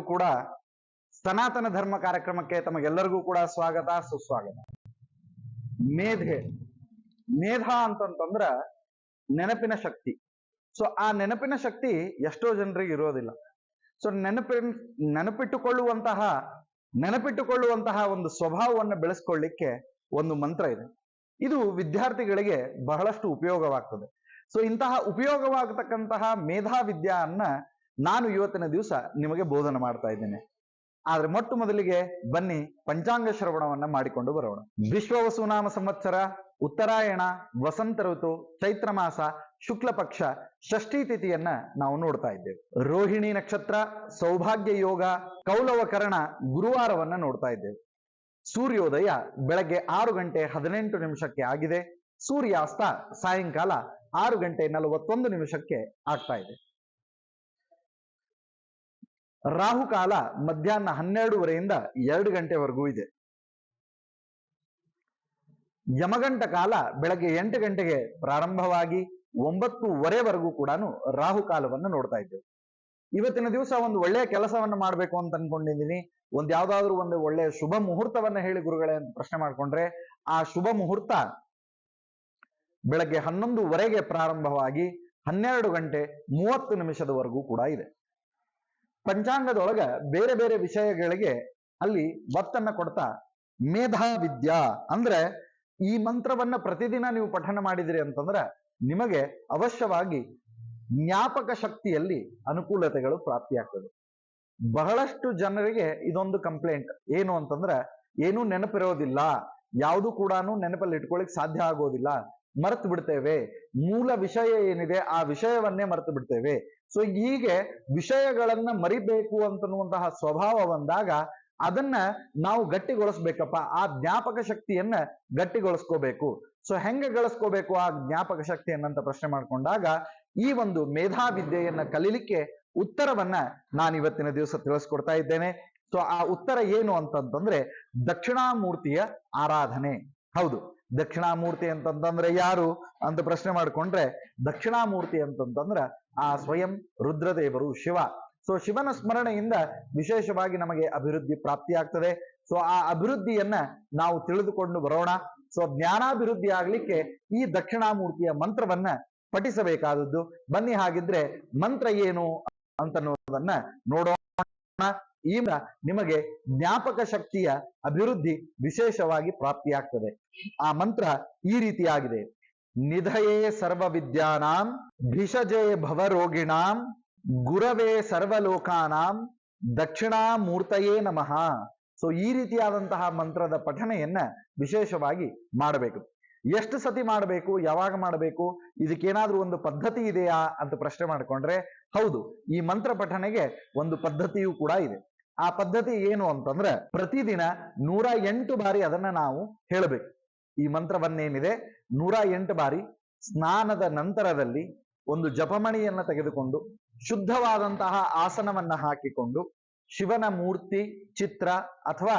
ಕೂಡ ಸನಾತನ ಧರ್ಮ ಕಾರ್ಯಕ್ರಮಕ್ಕೆ ತಮಗೆಲ್ಲರಿಗೂ ಕೂಡ ಸ್ವಾಗತ, ಸುಸ್ವಾಗತ. ಮೇಧೆ, ಮೇಧ ಅಂತಂತಂದ್ರ ನೆನಪಿನ ಶಕ್ತಿ. ಸೊ ಆ ನೆನಪಿನ ಶಕ್ತಿ ಎಷ್ಟೋ ಜನರಿಗೆ ಇರೋದಿಲ್ಲ. ಸೊ ನೆನಪಿನ ನೆನಪಿಟ್ಟುಕೊಳ್ಳುವಂತಹ ನೆನಪಿಟ್ಟುಕೊಳ್ಳುವಂತಹ ಒಂದು ಸ್ವಭಾವವನ್ನು ಬೆಳೆಸ್ಕೊಳ್ಳಿಕ್ಕೆ ಒಂದು ಮಂತ್ರ ಇದೆ. ಇದು ವಿದ್ಯಾರ್ಥಿಗಳಿಗೆ ಬಹಳಷ್ಟು ಉಪಯೋಗವಾಗ್ತದೆ. ಸೊ ಇಂತಹ ಉಪಯೋಗವಾಗತಕ್ಕಂತಹ ಮೇಧಾವಿದ್ಯನ್ನ ನಾನು ಇವತ್ತಿನ ದಿವಸ ನಿಮಗೆ ಬೋಧನೆ ಮಾಡ್ತಾ ಇದ್ದೇನೆ. ಆದ್ರೆ ಮೊಟ್ಟ ಮೊದಲಿಗೆ ಬನ್ನಿ ಪಂಚಾಂಗ ಶ್ರವಣವನ್ನ ಮಾಡಿಕೊಂಡು ಬರೋಣ. ವಿಶ್ವ ವಸುನಾಮ ಸಂವತ್ಸರ, ಉತ್ತರಾಯಣ, ವಸಂತ ಋತು, ಚೈತ್ರ ಮಾಸ, ಶುಕ್ಲ ಪಕ್ಷ, ಷಷ್ಠಿ ತಿಥಿಯನ್ನ ನಾವು ನೋಡ್ತಾ ಇದ್ದೇವೆ. ರೋಹಿಣಿ ನಕ್ಷತ್ರ, ಸೌಭಾಗ್ಯ ಯೋಗ, ಕೌಲವಕರಣ ಗುರುವಾರವನ್ನ ನೋಡ್ತಾ ಇದ್ದೇವೆ. ಸೂರ್ಯೋದಯ ಬೆಳಗ್ಗೆ ಆರು ಗಂಟೆ ಹದಿನೆಂಟು ನಿಮಿಷಕ್ಕೆ ಆಗಿದೆ. ಸೂರ್ಯಾಸ್ತ ಸಾಯಂಕಾಲ ಆರು ಗಂಟೆ ನಲವತ್ತೊಂದು ನಿಮಿಷಕ್ಕೆ ಆಗ್ತಾ ಇದೆ. ರಾಹುಕಾಲ ಮಧ್ಯಾಹ್ನ ಹನ್ನೆರಡೂವರೆಯಿಂದ ಎರಡು ಗಂಟೆವರೆಗೂ ಇದೆ. ಯಮಗಂಟ ಕಾಲ ಬೆಳಗ್ಗೆ ಎಂಟು ಗಂಟೆಗೆ ಪ್ರಾರಂಭವಾಗಿ ಒಂಬತ್ತುವರೆವರೆಗೂ ಕೂಡ ರಾಹುಕಾಲವನ್ನು ನೋಡ್ತಾ ಇದ್ದೇವೆ. ಇವತ್ತಿನ ದಿವಸ ಒಂದು ಒಳ್ಳೆಯ ಕೆಲಸವನ್ನ ಮಾಡಬೇಕು ಅಂತ ಅನ್ಕೊಂಡಿದ್ದೀನಿ. ಒಂದ್ ಯಾವ್ದಾದ್ರು ಒಂದು ಒಳ್ಳೆಯ ಶುಭ ಮುಹೂರ್ತವನ್ನ ಹೇಳಿ ಗುರುಗಳೇ ಅಂತ ಪ್ರಶ್ನೆ ಮಾಡ್ಕೊಂಡ್ರೆ, ಆ ಶುಭ ಮುಹೂರ್ತ ಬೆಳಗ್ಗೆ ಹನ್ನೊಂದುವರೆಗೆ ಪ್ರಾರಂಭವಾಗಿ ಹನ್ನೆರಡು ಗಂಟೆ ಮೂವತ್ತು ನಿಮಿಷದವರೆಗೂ ಕೂಡ ಇದೆ. ಪಂಚಾಂಗದೊಳಗ ಬೇರೆ ಬೇರೆ ವಿಷಯಗಳಿಗೆ ಅಲ್ಲಿ ಒತ್ತನ್ನ ಕೊಡ್ತಾ, ಮೇಧಾವಿದ್ಯಾ. ಅಂದ್ರೆ ಈ ಮಂತ್ರವನ್ನ ಪ್ರತಿದಿನ ನೀವು ಪಠನ ಮಾಡಿದಿರಿ ಅಂತಂದ್ರೆ ನಿಮಗೆ ಅವಶ್ಯವಾಗಿ ಜ್ಞಾಪಕ ಶಕ್ತಿಯಲ್ಲಿ ಅನುಕೂಲತೆಗಳು ಪ್ರಾಪ್ತಿಯಾಗ್ತದೆ ಬಹಳಷ್ಟು ಜನರಿಗೆ ಇದೊಂದು ಕಂಪ್ಲೇಂಟ್. ಏನು ಅಂತಂದ್ರೆ ಏನೂ ನೆನಪಿರೋದಿಲ್ಲ. ಯಾವುದು ಕೂಡ ನೆನಪಲ್ಲಿ ಇಟ್ಕೊಳ್ಳಿಕ್ ಸಾಧ್ಯ ಆಗೋದಿಲ್ಲ. ಮರೆತು ಬಿಡ್ತೇವೆ. ಮೂಲ ವಿಷಯ ಏನಿದೆ ಆ ವಿಷಯವನ್ನೇ ಮರೆತು ಬಿಡ್ತೇವೆ. ಸೊ ಹೀಗೆ ವಿಷಯಗಳನ್ನ ಮರಿಬೇಕು ಅಂತನ್ನುವಂತಹ ಸ್ವಭಾವ ಬಂದಾಗ ಅದನ್ನ ನಾವು ಗಟ್ಟಿಗೊಳಿಸ್ಬೇಕಪ್ಪ. ಆ ಜ್ಞಾಪಕ ಶಕ್ತಿಯನ್ನ ಗಟ್ಟಿಗೊಳಿಸ್ಕೋಬೇಕು. ಸೊ ಹೆಂಗೆ ಗಳಿಸ್ಕೋಬೇಕು ಆ ಜ್ಞಾಪಕ ಶಕ್ತಿಯನ್ನಂತ ಪ್ರಶ್ನೆ ಮಾಡ್ಕೊಂಡಾಗ ಈ ಒಂದು ಮೇಧಾವಿದ್ಯೆಯನ್ನ ಕಲೀಲಿಕ್ಕೆ ಉತ್ತರವನ್ನ ನಾನು ಇವತ್ತಿನ ದಿವಸ ತಿಳಿಸ್ಕೊಡ್ತಾ ಇದ್ದೇನೆ. ಸೊ ಆ ಉತ್ತರ ಏನು ಅಂತಂತಂದ್ರೆ ದಕ್ಷಿಣಾಮೂರ್ತಿಯ ಆರಾಧನೆ. ಹೌದು, ದಕ್ಷಿಣಾಮೂರ್ತಿ ಅಂತಂತಂದ್ರೆ ಯಾರು ಅಂತ ಪ್ರಶ್ನೆ ಮಾಡ್ಕೊಂಡ್ರೆ ದಕ್ಷಿಣಾಮೂರ್ತಿ ಅಂತಂತಂದ್ರ ಆ ಸ್ವಯಂ ರುದ್ರದೇವರು ಶಿವ. ಸೊ ಶಿವನ ಸ್ಮರಣೆಯಿಂದ ವಿಶೇಷವಾಗಿ ನಮಗೆ ಅಭಿವೃದ್ಧಿ ಪ್ರಾಪ್ತಿಯಾಗ್ತದೆ ಸೊ ಆ ಅಭಿವೃದ್ಧಿಯನ್ನ ನಾವು ತಿಳಿದುಕೊಂಡು ಬರೋಣ. ಸೊ ಜ್ಞಾನಾಭಿವೃದ್ಧಿ ಆಗ್ಲಿಕ್ಕೆ ಈ ದಕ್ಷಿಣಾಮೂರ್ತಿಯ ಮಂತ್ರವನ್ನ ಪಠಿಸಬೇಕಾದದ್ದು. ಬನ್ನಿ ಹಾಗಿದ್ರೆ ಮಂತ್ರ ಏನು ಅಂತನ್ನೋದನ್ನ ನೋಡೋಣ. ಈ ನಿಮಗೆ ಜ್ಞಾಪಕ ಶಕ್ತಿಯ ಅಭಿವೃದ್ಧಿ ವಿಶೇಷವಾಗಿ ಪ್ರಾಪ್ತಿಯಾಗ್ತದೆ ಆ ಮಂತ್ರ ಈ ರೀತಿಯಾಗಿದೆ. ನಿಧಯೇ ಸರ್ವ ವಿದ್ಯಾನಾಂ ಭಿಷಜೇ ಭವರೋಗಿಣಾಂ, ಗುರವೇ ಸರ್ವಲೋಕಾನಾಂ, ದಕ್ಷಿಣಾಮೂರ್ತಯೇ ನಮಃ. ಸೊ ಈ ರೀತಿಯಾದಂತಹ ಮಂತ್ರದ ಪಠನೆಯನ್ನ ವಿಶೇಷವಾಗಿ ಮಾಡಬೇಕು. ಎಷ್ಟು ಸತಿ ಮಾಡಬೇಕು, ಯಾವಾಗ ಮಾಡಬೇಕು, ಇದಕ್ಕೇನಾದ್ರೂ ಒಂದು ಪದ್ಧತಿ ಇದೆಯಾ ಅಂತ ಪ್ರಶ್ನೆ ಮಾಡ್ಕೊಂಡ್ರೆ, ಹೌದು, ಈ ಮಂತ್ರ ಪಠನೆಗೆ ಒಂದು ಪದ್ಧತಿಯೂ ಕೂಡ ಇದೆ. ಆ ಪದ್ಧತಿ ಏನು ಅಂತಂದ್ರೆ, ಪ್ರತಿದಿನ ನೂರ ಎಂಟು ಬಾರಿ ಅದನ್ನ ನಾವು ಹೇಳಬೇಕು. ಈ ಮಂತ್ರವನ್ನೇನಿದೆ? ನೂರ ಎಂಟು ಬಾರಿ ಸ್ನಾನದ ನಂತರದಲ್ಲಿ ಒಂದು ಜಪಮಣಿಯನ್ನ ತೆಗೆದುಕೊಂಡು ಶುದ್ಧವಾದಂತಹ ಆಸನವನ್ನ ಹಾಕಿಕೊಂಡು ಶಿವನ ಮೂರ್ತಿ, ಚಿತ್ರ ಅಥವಾ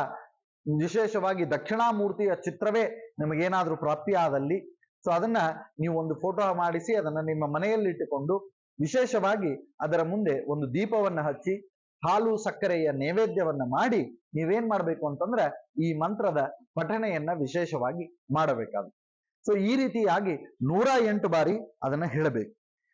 ವಿಶೇಷವಾಗಿ ದಕ್ಷಿಣಾಮೂರ್ತಿಯ ಚಿತ್ರವೇ ನಿಮಗೇನಾದ್ರೂ ಪ್ರಾಪ್ತಿಯಾದಲ್ಲಿ ಸೊ ಅದನ್ನ ನೀವು ಒಂದು ಫೋಟೋ ಮಾಡಿಸಿ ಅದನ್ನ ನಿಮ್ಮ ಮನೆಯಲ್ಲಿಟ್ಟುಕೊಂಡು ವಿಶೇಷವಾಗಿ ಅದರ ಮುಂದೆ ಒಂದು ದೀಪವನ್ನ ಹಚ್ಚಿ ಹಾಲು ಸಕ್ಕರೆಯ ನೈವೇದ್ಯವನ್ನ ಮಾಡಿ ನೀವೇನ್ ಮಾಡ್ಬೇಕು ಅಂತಂದ್ರೆ ಈ ಮಂತ್ರದ ಪಠಣೆಯನ್ನ ವಿಶೇಷವಾಗಿ ಮಾಡಬೇಕಾದ ಸೊ ಈ ರೀತಿಯಾಗಿ ನೂರ ಎಂಟು ಬಾರಿ ಅದನ್ನ ಹೇಳಬೇಕು.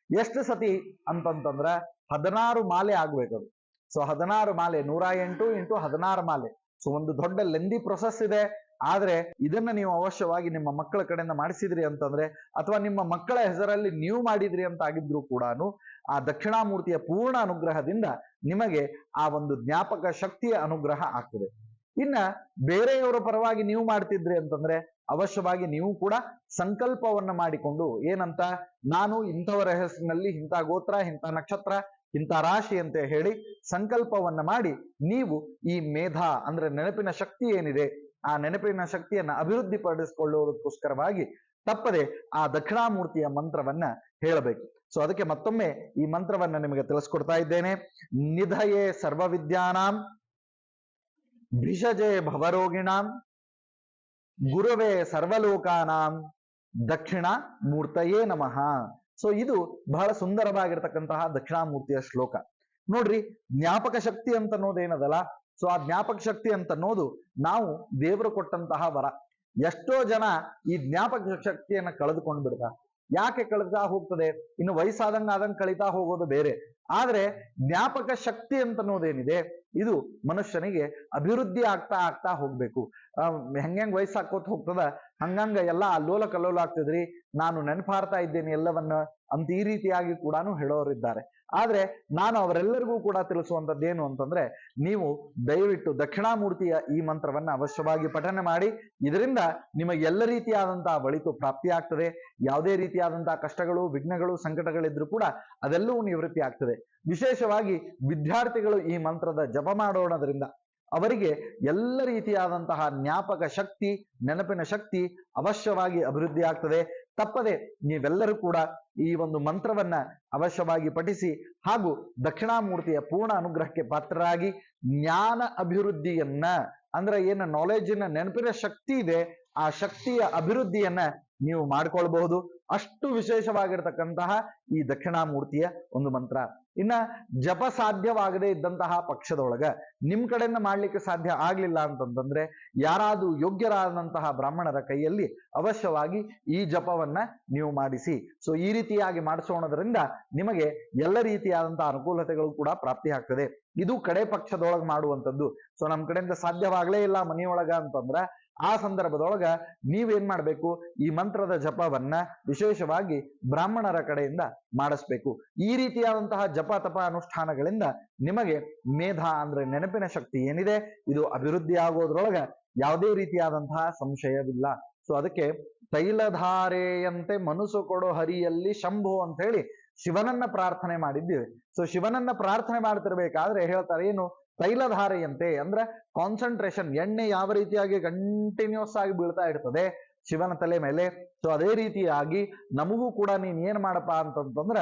ಎಷ್ಟು ಸತಿ ಅಂತಂತಂದ್ರ ಹದಿನಾರು ಮಾಲೆ ಆಗ್ಬೇಕದು ಸೊ ಹದಿನಾರು ಮಾಲೆ ನೂರ ಎಂಟು ಇಂಟು ಹದಿನಾರು ಮಾಲೆ. ಸೊ ಒಂದು ದೊಡ್ಡ ಲೆಂದಿ ಪ್ರೊಸೆಸ್ ಇದೆ. ಆದ್ರೆ ಇದನ್ನ ನೀವು ಅವಶ್ಯವಾಗಿ ನಿಮ್ಮ ಮಕ್ಕಳ ಕಡೆಯಿಂದ ಮಾಡಿಸಿದ್ರಿ ಅಂತಂದ್ರೆ, ಅಥವಾ ನಿಮ್ಮ ಮಕ್ಕಳ ಹೆಸರಲ್ಲಿ ನೀವು ಮಾಡಿದ್ರಿ ಅಂತ ಆಗಿದ್ರು ಕೂಡ ಆ ದಕ್ಷಿಣಾಮೂರ್ತಿಯ ಪೂರ್ಣ ಅನುಗ್ರಹದಿಂದ ನಿಮಗೆ ಆ ಒಂದು ಜ್ಞಾಪಕ ಶಕ್ತಿಯ ಅನುಗ್ರಹ ಆಗ್ತದೆ. ಇನ್ನ ಬೇರೆಯವರ ಪರವಾಗಿ ನೀವು ಮಾಡ್ತಿದ್ರಿ ಅಂತಂದ್ರೆ, ಅವಶ್ಯವಾಗಿ ನೀವು ಕೂಡ ಸಂಕಲ್ಪವನ್ನ ಮಾಡಿಕೊಂಡು ಏನಂತ, ನಾನು ಇಂಥವರ ಹೆಸರಿನಲ್ಲಿ ಇಂಥ ಗೋತ್ರ, ಇಂಥ ನಕ್ಷತ್ರ, ಇಂಥ ರಾಶಿ ಅಂತ ಹೇಳಿ ಸಂಕಲ್ಪವನ್ನ ಮಾಡಿ, ನೀವು ಈ ಮೇಧ ಅಂದ್ರೆ ನೆನಪಿನ ಶಕ್ತಿ ಏನಿದೆ ಆ ನೆನಪಿನ ಶಕ್ತಿಯನ್ನ ಅಭಿವೃದ್ಧಿ ಪಡಿಸಿಕೊಳ್ಳುವುದಕ್ಕೋಸ್ಕರವಾಗಿ ತಪ್ಪದೆ ಆ ದಕ್ಷಿಣಾಮೂರ್ತಿಯ ಮಂತ್ರವನ್ನ ಹೇಳಬೇಕು. ಸೊ ಅದಕ್ಕೆ ಮತ್ತೊಮ್ಮೆ ಈ ಮಂತ್ರವನ್ನ ನಿಮಗೆ ತಿಳಿಸ್ಕೊಡ್ತಾ ಇದ್ದೇನೆ. ನಿಧಯೇ ಸರ್ವವಿದ್ಯಾನಾಂ, ಭಿಷಜೆ ಭವರೋಗಿಣಾಂ, ಗುರುವೇ ಸರ್ವಲೋಕಾನಾಂ ದಕ್ಷಿಣ ಮೂರ್ತಯೇ ನಮಃ. ಸೊ ಇದು ಬಹಳ ಸುಂದರವಾಗಿರ್ತಕ್ಕಂತಹ ದಕ್ಷಿಣಾಮೂರ್ತಿಯ ಶ್ಲೋಕ. ನೋಡ್ರಿ, ಜ್ಞಾಪಕ ಶಕ್ತಿ ಅಂತ ಅನ್ನೋದೇನದಲ್ಲ ಸೊ ಆ ಜ್ಞಾಪಕ ಶಕ್ತಿ ಅಂತ ಅನ್ನೋದು ನಾವು ದೇವರು ಕೊಟ್ಟಂತಹ ವರ. ಎಷ್ಟೋ ಜನ ಈ ಜ್ಞಾಪಕ ಶಕ್ತಿಯನ್ನ ಕಳೆದುಕೊಂಡು ಬಿಡ್ತಾರೆ ಯಾಕೆ ಕಳೆದಾ ಹೋಗ್ತದೆ? ಇನ್ನು ವಯಸ್ಸಾದಂಗ ಆದಂಗ ಕಳೀತಾ ಹೋಗೋದು ಬೇರೆ. ಆದ್ರೆ ಜ್ಞಾಪಕ ಶಕ್ತಿ ಅಂತ ಅನ್ನೋದೇನಿದೆ? ಇದು ಮನುಷ್ಯನಿಗೆ ಅಭಿವೃದ್ಧಿ ಆಗ್ತಾ ಆಗ್ತಾ ಹೋಗ್ಬೇಕು. ಹೆಂಗ್ ವಯಸ್ಸಾಕೋತ ಹೋಗ್ತದ? ಹಂಗಂಗ ಎಲ್ಲ ಅಲ್ಲೋಲ ಕಲ್ಲೋಲ ಆಗ್ತದ್ರಿ. ನಾನು ನೆನಪಾರ್ತಾ ಇದ್ದೇನೆ ಎಲ್ಲವನ್ನ ಅಂತ ಈ ರೀತಿಯಾಗಿ ಕೂಡ ಹೇಳೋರಿದ್ದಾರೆ ಆದ್ರೆ ನಾನು ಅವರೆಲ್ಲರಿಗೂ ಕೂಡ ತಿಳಿಸುವಂತದ್ದು ಏನು ಅಂತಂದ್ರೆ ನೀವು ದಯವಿಟ್ಟು ದಕ್ಷಿಣಾಮೂರ್ತಿಯ ಈ ಮಂತ್ರವನ್ನ ಅವಶ್ಯವಾಗಿ ಪಠನೆ ಮಾಡಿ. ಇದರಿಂದ ನಿಮಗೆ ಎಲ್ಲ ರೀತಿಯಾದಂತಹ ಬಳಿತು ಪ್ರಾಪ್ತಿಯಾಗ್ತದೆ ಯಾವುದೇ ರೀತಿಯಾದಂತಹ ಕಷ್ಟಗಳು, ವಿಘ್ನಗಳು, ಸಂಕಟಗಳಿದ್ರು ಕೂಡ ಅದೆಲ್ಲವೂ ನಿವೃತ್ತಿ ಆಗ್ತದೆ. ವಿಶೇಷವಾಗಿ ವಿದ್ಯಾರ್ಥಿಗಳು ಈ ಮಂತ್ರದ ಜಪ ಮಾಡೋಣದ್ರಿಂದ ಅವರಿಗೆ ಎಲ್ಲ ರೀತಿಯಾದಂತಹ ಜ್ಞಾಪಕ ಶಕ್ತಿ, ನೆನಪಿನ ಶಕ್ತಿ ಅವಶ್ಯವಾಗಿ ಅಭಿವೃದ್ಧಿ ಆಗ್ತದೆ. ತಪ್ಪದೆ ನೀವೆಲ್ಲರೂ ಕೂಡ ಈ ಒಂದು ಮಂತ್ರವನ್ನ ಅವಶ್ಯವಾಗಿ ಪಠಿಸಿ ಹಾಗೂ ದಕ್ಷಿಣಾಮೂರ್ತಿಯ ಪೂರ್ಣ ಅನುಗ್ರಹಕ್ಕೆ ಪಾತ್ರರಾಗಿ ಜ್ಞಾನ ಅಭಿವೃದ್ಧಿಯನ್ನ ಅಂದ್ರೆ ಏನು ನಾಲೆಜಿನ ನೆನಪಿನ ಶಕ್ತಿ ಇದೆ, ಆ ಶಕ್ತಿಯ ಅಭಿವೃದ್ಧಿಯನ್ನ ನೀವು ಮಾಡ್ಕೊಳ್ಬಹುದು. ಅಷ್ಟು ವಿಶೇಷವಾಗಿರ್ತಕ್ಕಂತಹ ಈ ದಕ್ಷಿಣಾಮೂರ್ತಿಯ ಒಂದು ಮಂತ್ರ. ಇನ್ನ ಜಪ ಸಾಧ್ಯವಾಗದೇ ಇದ್ದಂತಹ ಪಕ್ಷದೊಳಗ ನಿಮ್ ಕಡೆಯಿಂದ ಮಾಡ್ಲಿಕ್ಕೆ ಸಾಧ್ಯ ಆಗ್ಲಿಲ್ಲ ಅಂತಂತಂದ್ರೆ ಯಾರಾದ್ರೂ ಯೋಗ್ಯರಾದಂತಹ ಬ್ರಾಹ್ಮಣರ ಕೈಯಲ್ಲಿ ಅವಶ್ಯವಾಗಿ ಈ ಜಪವನ್ನ ನೀವು ಮಾಡಿಸಿ. ಸೊ ಈ ರೀತಿಯಾಗಿ ಮಾಡಿಸೋಣದ್ರಿಂದ ನಿಮಗೆ ಎಲ್ಲ ರೀತಿಯಾದಂತಹ ಅನುಕೂಲತೆಗಳು ಕೂಡ ಪ್ರಾಪ್ತಿ ಆಗ್ತದೆ. ಇದು ಕಡೆ ಪಕ್ಷದೊಳಗೆ ಮಾಡುವಂಥದ್ದು. ಸೊ ನಮ್ ಕಡೆಯಿಂದ ಸಾಧ್ಯವಾಗ್ಲೇ ಇಲ್ಲ ಮನೆಯೊಳಗ ಅಂತಂದ್ರ ಆ ಸಂದರ್ಭದೊಳಗ ನೀವೇನ್ ಮಾಡ್ಬೇಕು? ಈ ಮಂತ್ರದ ಜಪವನ್ನ ವಿಶೇಷವಾಗಿ ಬ್ರಾಹ್ಮಣರ ಕಡೆಯಿಂದ ಮಾಡಿಸ್ಬೇಕು. ಈ ರೀತಿಯಾದಂತಹ ಜಪ ತಪ ಅನುಷ್ಠಾನಗಳಿಂದ ನಿಮಗೆ ಮೇಧ ಅಂದ್ರೆ ನೆನಪಿನ ಶಕ್ತಿ ಏನಿದೆ? ಇದು ಅಭಿವೃದ್ಧಿ ಆಗೋದ್ರೊಳಗ ಯಾವುದೇ ರೀತಿಯಾದಂತಹ ಸಂಶಯವಿಲ್ಲ. ಸೊ ಅದಕ್ಕೆ ತೈಲಧಾರೆಯಂತೆ ಮನಸ್ಸು ಕೊಡೋ ಹರಿಯಲ್ಲಿ ಶಂಭು ಅಂತ ಹೇಳಿ ಶಿವನನ್ನ ಪ್ರಾರ್ಥನೆ ಮಾಡಿದ್ದೀವಿ. ಸೊ ಶಿವನನ್ನ ಪ್ರಾರ್ಥನೆ ಮಾಡ್ತಿರ್ಬೇಕಾದ್ರೆ ಹೇಳ್ತಾರೆ, ಏನು? ತೈಲಧಾರೆಯಂತೆ ಅಂದ್ರೆ ಕಾನ್ಸಂಟ್ರೇಷನ್ ಎಣ್ಣೆ ಯಾವ ರೀತಿಯಾಗಿ ಕಂಟಿನ್ಯೂಸ್ ಆಗಿ ಬೀಳ್ತಾ ಇರ್ತದೆ ಶಿವನ ತಲೆ ಮೇಲೆ. ಸೊ ಅದೇ ರೀತಿಯಾಗಿ ನಮಗೂ ಕೂಡ ನೀನ್ ಏನ್ ಮಾಡಪ್ಪ ಅಂತಂತಂದ್ರ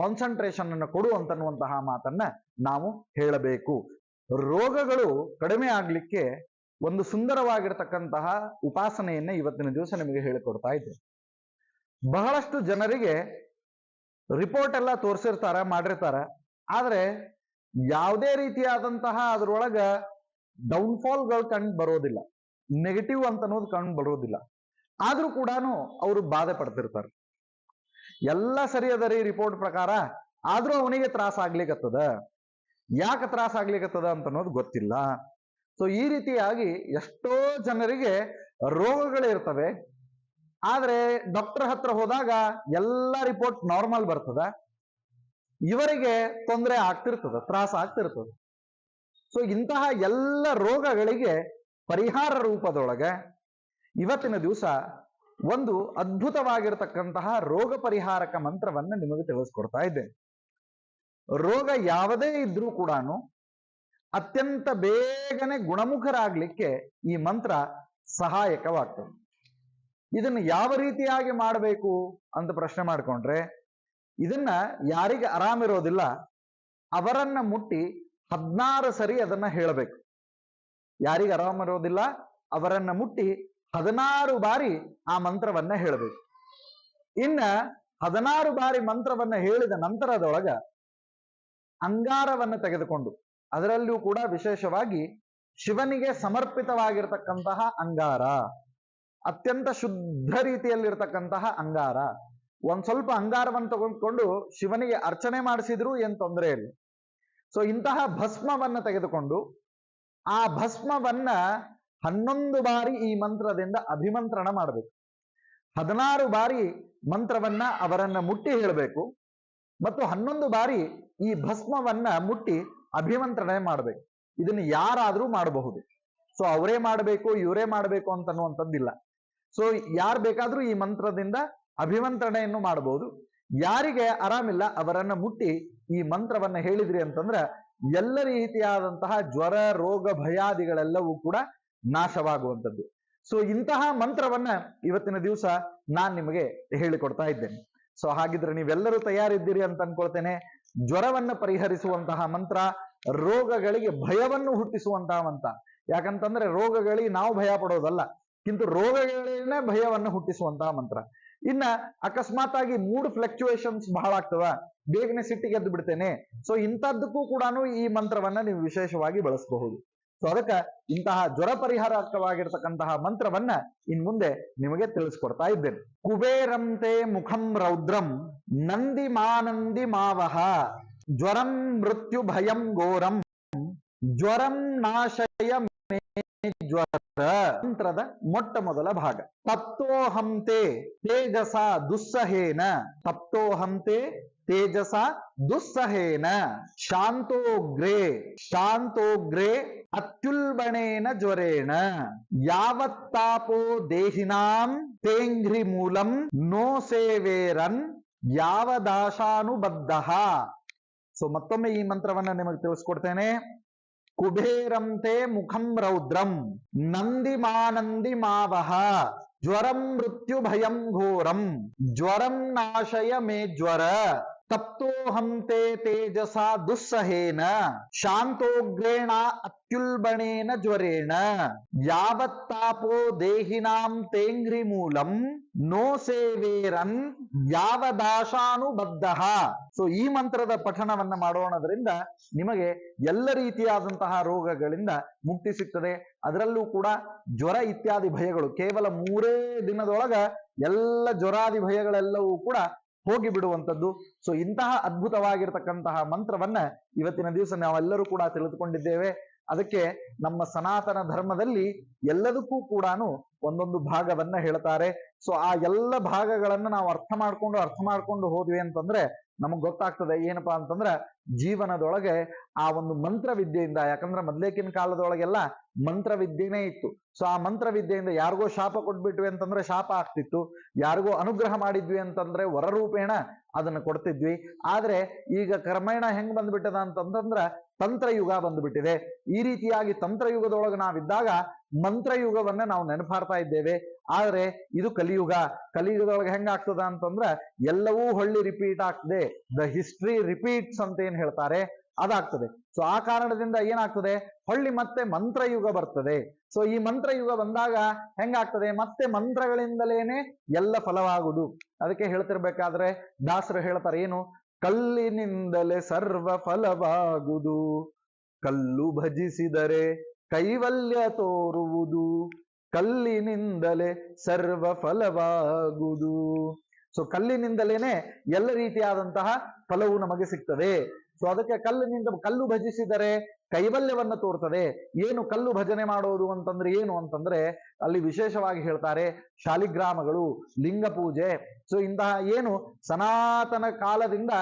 ಕಾನ್ಸಂಟ್ರೇಷನ್ ಅನ್ನು ಕೊಡು ಅಂತನ್ನುವಂತಹ ಮಾತನ್ನ ನಾವು ಹೇಳಬೇಕು. ರೋಗಗಳು ಕಡಿಮೆ ಆಗ್ಲಿಕ್ಕೆ ಒಂದು ಸುಂದರವಾಗಿರ್ತಕ್ಕಂತಹ ಉಪಾಸನೆಯನ್ನ ಇವತ್ತಿನ ದಿವಸ ನಿಮಗೆ ಹೇಳಿಕೊಡ್ತಾ ಇದ್ದೆ ಬಹಳಷ್ಟು ಜನರಿಗೆ ರಿಪೋರ್ಟ್ ಎಲ್ಲ ತೋರಿಸಿರ್ತಾರ, ಮಾಡಿರ್ತಾರ. ಆದ್ರೆ ಯಾವುದೇ ರೀತಿಯಾದಂತಹ ಅದ್ರೊಳಗ ಡೌನ್ಫಾಲ್ಗಳು ಕಂಡು ಬರೋದಿಲ್ಲ. ನೆಗೆಟಿವ್ ಅಂತ ಅನ್ನೋದು ಕಂಡು ಬರೋದಿಲ್ಲ. ಆದ್ರೂ ಕೂಡ ಅವರು ಬಾಧೆ ಪಡ್ತಿರ್ತಾರೆ. ಎಲ್ಲ ಸರಿ ಅದ ರೀ ರಿಪೋರ್ಟ್ ಪ್ರಕಾರ, ಆದ್ರೂ ಅವನಿಗೆ ತ್ರಾಸ ಆಗ್ಲಿಕತ್ತದ. ಯಾಕೆ ತ್ರಾಸ ಆಗ್ಲಿಕತ್ತದ ಅಂತ ಅನ್ನೋದು ಗೊತ್ತಿಲ್ಲ. ಸೊ ಈ ರೀತಿಯಾಗಿ ಎಷ್ಟೋ ಜನರಿಗೆ ರೋಗಗಳಿರ್ತವೆ ಆದ್ರೆ ಡಾಕ್ಟರ್ ಹತ್ರ ಹೋದಾಗ ಎಲ್ಲ ರಿಪೋರ್ಟ್ ನಾರ್ಮಲ್ ಬರ್ತದ. ಇವರಿಗೆ ತೊಂದರೆ ಆಗ್ತಿರ್ತದ, ತ್ರಾಸ ಆಗ್ತಿರ್ತದ. ಸೊ ಇಂತಹ ಎಲ್ಲ ರೋಗಗಳಿಗೆ ಪರಿಹಾರ ರೂಪದೊಳಗೆ ಇವತ್ತಿನ ದಿವಸ ಒಂದು ಅದ್ಭುತವಾಗಿರ್ತಕ್ಕಂತಹ ರೋಗ ಪರಿಹಾರಕ ಮಂತ್ರವನ್ನ ನಿಮಗೆ ತಿಳಿಸ್ಕೊಡ್ತಾ ಇದ್ದೇನೆ. ರೋಗ ಯಾವುದೇ ಇದ್ರೂ ಕೂಡ ಅತ್ಯಂತ ಬೇಗನೆ ಗುಣಮುಖರಾಗ್ಲಿಕ್ಕೆ ಈ ಮಂತ್ರ ಸಹಾಯಕವಾಗ್ತದೆ. ಇದನ್ನು ಯಾವ ರೀತಿಯಾಗಿ ಮಾಡಬೇಕು ಅಂತ ಪ್ರಶ್ನೆ ಮಾಡ್ಕೊಂಡ್ರೆ ಇದನ್ನ ಯಾರಿಗೆ ಆರಾಮಿರೋದಿಲ್ಲ ಅವರನ್ನ ಮುಟ್ಟಿ ಹದ್ನಾರು ಸರಿ ಅದನ್ನ ಹೇಳಬೇಕು. ಯಾರಿಗೆ ಆರಾಮಿರೋದಿಲ್ಲ ಅವರನ್ನ ಮುಟ್ಟಿ ಹದಿನಾರು ಬಾರಿ ಆ ಮಂತ್ರವನ್ನ ಹೇಳಬೇಕು. ಇನ್ನ ಹದಿನಾರು ಬಾರಿ ಮಂತ್ರವನ್ನ ಹೇಳಿದ ನಂತರದೊಳಗ ಅಂಗಾರವನ್ನ ತೆಗೆದುಕೊಂಡು ಅದರಲ್ಲೂ ಕೂಡ ವಿಶೇಷವಾಗಿ ಶಿವನಿಗೆ ಸಮರ್ಪಿತವಾಗಿರ್ತಕ್ಕಂತಹ ಅಂಗಾರ, ಅತ್ಯಂತ ಶುದ್ಧ ರೀತಿಯಲ್ಲಿರ್ತಕ್ಕಂತಹ ಅಂಗಾರ. ಒಂದ್ ಸ್ವಲ್ಪ ಅಂಗಾರವನ್ನು ತಗೊಂಡ್ಕೊಂಡು ಶಿವನಿಗೆ ಅರ್ಚನೆ ಮಾಡಿಸಿದ್ರು ಏನ್ ತೊಂದರೆ ಇಲ್ಲ. ಸೊ ಇಂತಹ ಭಸ್ಮವನ್ನ ತೆಗೆದುಕೊಂಡು ಆ ಭಸ್ಮವನ್ನ ಹನ್ನೊಂದು ಬಾರಿ ಈ ಮಂತ್ರದಿಂದ ಅಭಿಮಂತ್ರಣ ಮಾಡಬೇಕು. ಹದಿನಾರು ಬಾರಿ ಮಂತ್ರವನ್ನ ಅವರನ್ನ ಮುಟ್ಟಿ ಹೇಳಬೇಕು. ಮತ್ತು ಹನ್ನೊಂದು ಬಾರಿ ಈ ಭಸ್ಮವನ್ನ ಮುಟ್ಟಿ ಅಭಿಮಂತ್ರಣೆ ಮಾಡಬೇಕು. ಇದನ್ನ ಯಾರಾದ್ರೂ ಮಾಡಬಹುದು. ಸೊ ಅವರೇ ಮಾಡಬೇಕು, ಇವರೇ ಮಾಡಬೇಕು ಅಂತ ಅನ್ನುವಂಥದ್ದಿಲ್ಲ ಸೊ ಯಾರು ಬೇಕಾದ್ರೂ ಈ ಮಂತ್ರದಿಂದ ಅಭಿಮಂತ್ರಣೆಯನ್ನು ಮಾಡಬಹುದು. ಯಾರಿಗೆ ಆರಾಮಿಲ್ಲ ಅವರನ್ನ ಮುಟ್ಟಿ ಈ ಮಂತ್ರವನ್ನ ಹೇಳಿದ್ರಿ ಅಂತಂದ್ರ ಎಲ್ಲ ರೀತಿಯಾದಂತಹ ಜ್ವರ, ರೋಗ, ಭಯಾದಿಗಳೆಲ್ಲವೂ ಕೂಡ ನಾಶವಾಗುವಂಥದ್ದು. ಸೊ ಇಂತಹ ಮಂತ್ರವನ್ನ ಇವತ್ತಿನ ದಿವಸ ನಾನ್ ನಿಮಗೆ ಹೇಳಿಕೊಡ್ತಾ ಇದ್ದೇನೆ. ಸೊ ಹಾಗಿದ್ರೆ ನೀವೆಲ್ಲರೂ ತಯಾರಿದ್ದೀರಿ ಅಂತ ಅನ್ಕೊಳ್ತೇನೆ. ಜ್ವರವನ್ನ ಪರಿಹರಿಸುವಂತಹ ಮಂತ್ರ, ರೋಗಗಳಿಗೆ ಭಯವನ್ನು ಹುಟ್ಟಿಸುವಂತಹ ಮಂತ್ರ. ಯಾಕಂತಂದ್ರೆ ರೋಗಗಳಿಗೆ ನಾವು ಭಯ ಪಡೋದಲ್ಲ, ಕಿಂತು ರೋಗಗಳೇನೆ ಭಯವನ್ನು ಹುಟ್ಟಿಸುವಂತಹ ಮಂತ್ರ. ಇನ್ನ ಅಕಸ್ಮಾತ್ ಆಗಿ ಮೂಡ್ ಫ್ಲಕ್ಚುಯೇಷನ್ಸ್ ಬಹಳ ಆಗ್ತವ ಬೇಗನೆ ಸಿಟ್ಟಿಗೆ ಎದ್ದು ಬಿಡ್ತೇನೆ. ಸೊ ಇಂಥದ್ದಕ್ಕೂ ಕೂಡ ಈ ಮಂತ್ರವನ್ನ ನೀವು ವಿಶೇಷವಾಗಿ ಬಳಸಬಹುದು. ಸೊ ಅದಕ್ಕೆ ಇಂತಹ ಜ್ವರ ಪರಿಹಾರಕವಾಗಿರ್ತಕ್ಕಂತಹ ಮಂತ್ರವನ್ನ ಇನ್ ಮುಂದೆ ನಿಮಗೆ ತಿಳಿಸ್ಕೊಡ್ತಾ ಇದ್ದೇನೆ. ಕುಬೇರಂತೆ ಮುಖಂ ರೌದ್ರಂ ನಂದಿ ಮಾನಂದಿ ಮಾವಹ ಜ್ವರಂ ಮೃತ್ಯು ಭಯಂ ಘೋರಂ ಜ್ವರಂ ನಾಶಯ ಮೇ ಜ್ವರ ಮಂತ್ರದ ಮೊಟ್ಟ ಮೊದಲ ಭಾಗ. ತಪ್ತೋಹಂತೆ ತೇಜಸ ದುಸ್ಸಹೇನ. ತಪ್ತೋಹಂತೆ ತೇಜಸ ದುಸ್ಸಹೇನ. ಶಾಂತೋಗ್ರೆ ಶಾಂತೋಗ್ರೆ ಅತ್ಯುಲ್ಬಣೇನ ಜ್ವರೇಣ. ಯಾವತ್ತಾಪೋ ದೇಹಿನಾಂ ತೇಂಘ್ರಿ ಮೂಲಂ ನೋ ಸೇವೇರನ್ ಯಾವ ದಾಶಾನುಬದ್ಧ ಸೊ ಮತ್ತೊಮ್ಮೆ ಈ ಮಂತ್ರವನ್ನ ನಿಮಗೆ ತಿಳಿಸ್ಕೊಡ್ತೇನೆ. ಕುಬೇರಂತೆ ಮುಖಂ ರೌದ್ರಂ ನಂದಿ ಮಾನಂದಿ ಮಾವಹ ಜ್ವರಂ ಮೃತ್ಯು ಭಯಂ ಘೋರಂ ಜ್ವರಂ ನಾಶಯ ಮೇ ಜ್ವರ ತಪ್ತೋಹಂತೆ ತೇಜಸ ದುಸ್ಸಹೇನ, ಶಾಂತೋಗ್ರೇಣ ಅತ್ಯುಲ್ಬಣೇನ ಜ್ವರೇಣ. ಯಾವತ್ತಾಪೋ ದೇಹಿನಾಂ ತೇಂಗ್ರಿ ಮೂಲಂ, ನೋ ಸೇವೇರನ್ ಯಾವದಾಶಾನುಬದ್ಧ. ಸೊ ಈ ಮಂತ್ರದ ಪಠಣವನ್ನ ಮಾಡೋಣದ್ರಿಂದ ನಿಮಗೆ ಎಲ್ಲ ರೀತಿಯಾದಂತಹ ರೋಗಗಳಿಂದ ಮುಕ್ತಿ ಸಿಗ್ತದೆ. ಅದರಲ್ಲೂ ಕೂಡ ಜ್ವರ ಇತ್ಯಾದಿ ಭಯಗಳು, ಕೇವಲ ಮೂರೇ ದಿನದೊಳಗ ಎಲ್ಲ ಜ್ವರಾದಿ ಭಯಗಳೆಲ್ಲವೂ ಕೂಡ ಹೋಗಿ ಬಿಡುವಂಥದ್ದು ಸೊ ಇಂತಹ ಅದ್ಭುತವಾಗಿರ್ತಕ್ಕಂತಹ ಮಂತ್ರವನ್ನ ಇವತ್ತಿನ ದಿವಸ ನಾವೆಲ್ಲರೂ ಕೂಡ ತಿಳಿದುಕೊಂಡಿದ್ದೇವೆ. ಅದಕ್ಕೆ ನಮ್ಮ ಸನಾತನ ಧರ್ಮದಲ್ಲಿ ಎಲ್ಲದಕ್ಕೂ ಕೂಡ ಒಂದೊಂದು ಭಾಗವನ್ನ ಹೇಳ್ತಾರೆ. ಸೊ ಆ ಎಲ್ಲ ಭಾಗಗಳನ್ನ ನಾವು ಅರ್ಥ ಮಾಡ್ಕೊಂಡು ಅರ್ಥ ಮಾಡ್ಕೊಂಡು ಹೋದ್ವಿ ಅಂತಂದ್ರೆ ನಮಗ್ ಗೊತ್ತಾಗ್ತದೆ, ಏನಪ್ಪಾ ಅಂತಂದ್ರ ಜೀವನದೊಳಗೆ ಆ ಒಂದು ಮಂತ್ರ ವಿದ್ಯೆಯಿಂದ ಯಾಕಂದ್ರೆ ಮೊದ್ಲೇಕಿನ ಕಾಲದೊಳಗೆಲ್ಲ ಮಂತ್ರ ವಿದ್ಯೆನೇ ಇತ್ತು. ಸೊ, ಆ ಮಂತ್ರ ವಿದ್ಯೆಯಿಂದ ಯಾರಿಗೋ ಶಾಪ ಕೊಟ್ಬಿಟ್ವಿ ಅಂತಂದ್ರೆ ಶಾಪ ಆಗ್ತಿತ್ತು. ಯಾರಿಗೋ ಅನುಗ್ರಹ ಮಾಡಿದ್ವಿ ಅಂತಂದ್ರೆ ವರರೂಪೇಣ ಅದನ್ನ ಕೊಡ್ತಿದ್ವಿ. ಆದ್ರೆ ಈಗ ಕ್ರಮೇಣ ಹೆಂಗ್ ಬಂದ್ಬಿಟ್ಟದ ಅಂತಂದ್ರ ತಂತ್ರಯುಗ ಬಂದ್ಬಿಟ್ಟಿದೆ. ಈ ರೀತಿಯಾಗಿ ತಂತ್ರಯುಗದೊಳಗೆ ನಾವಿದ್ದಾಗ ಮಂತ್ರಯುಗವನ್ನ ನಾವು ನೆನಪಾಡ್ತಾ ಇದ್ದೇವೆ. ಆದ್ರೆ ಇದು ಕಲಿಯುಗ. ಕಲಿಯುಗದೊಳಗೆ ಹೆಂಗಾಗ್ತದ ಅಂತಂದ್ರ ಎಲ್ಲವೂ ಹೊಳ್ಳಿ ರಿಪೀಟ್ ಆಗ್ತದೆ. ದ ಹಿಸ್ಟ್ರಿ ರಿಪೀಟ್ಸ್ ಅಂತ ಏನ್ ಹೇಳ್ತಾರೆ? ಅದಾಗ್ತದೆ. ಸೊ ಆ ಕಾರಣದಿಂದ ಏನಾಗ್ತದೆ? ಹೊಳ್ಳಿ ಮತ್ತೆ ಮಂತ್ರಯುಗ ಬರ್ತದೆ. ಸೊ ಈ ಮಂತ್ರಯುಗ ಬಂದಾಗ ಹೆಂಗಾಗ್ತದೆ ಮತ್ತೆ ಮಂತ್ರಗಳಿಂದಲೇನೆ ಎಲ್ಲ ಫಲವಾಗುದು. ಅದಕ್ಕೆ ಹೇಳ್ತಿರ್ಬೇಕಾದ್ರೆ ದಾಸರು ಹೇಳ್ತಾರೆ ಏನು? ಕಲ್ಲಿನಿಂದಲೇ ಸರ್ವ ಫಲವಾಗುದು ಕಲ್ಲು ಭಜಿಸಿದರೆ ಕೈವಲ್ಯ ತೋರುವುದು ಕಲ್ಲಿನಿಂದಲೇ ಸರ್ವ ಫಲವಾಗುವುದು ಸೊ ಕಲ್ಲಿನಿಂದಲೇನೆ ಎಲ್ಲ ರೀತಿಯಾದಂತಹ ಫಲವು ನಮಗೆ ಸಿಗ್ತದೆ. ಸೊ ಅದಕ್ಕೆ ಕಲ್ಲಿನಿಂದ ಕಲ್ಲು ಭಜಿಸಿದರೆ ಕೈವಲ್ಯವನ್ನ ತೋರ್ತದೆ. ಏನು ಕಲ್ಲು ಭಜನೆ ಮಾಡೋದು ಅಂತಂದ್ರೆ ಏನು ಅಂತಂದ್ರೆ ಅಲ್ಲಿ ವಿಶೇಷವಾಗಿ ಹೇಳ್ತಾರೆ ಶಾಲಿಗ್ರಾಮಗಳು, ಲಿಂಗ ಪೂಜೆ. ಸೊ ಇಂತಹ ಏನು ಸನಾತನ ಕಾಲದಿಂದ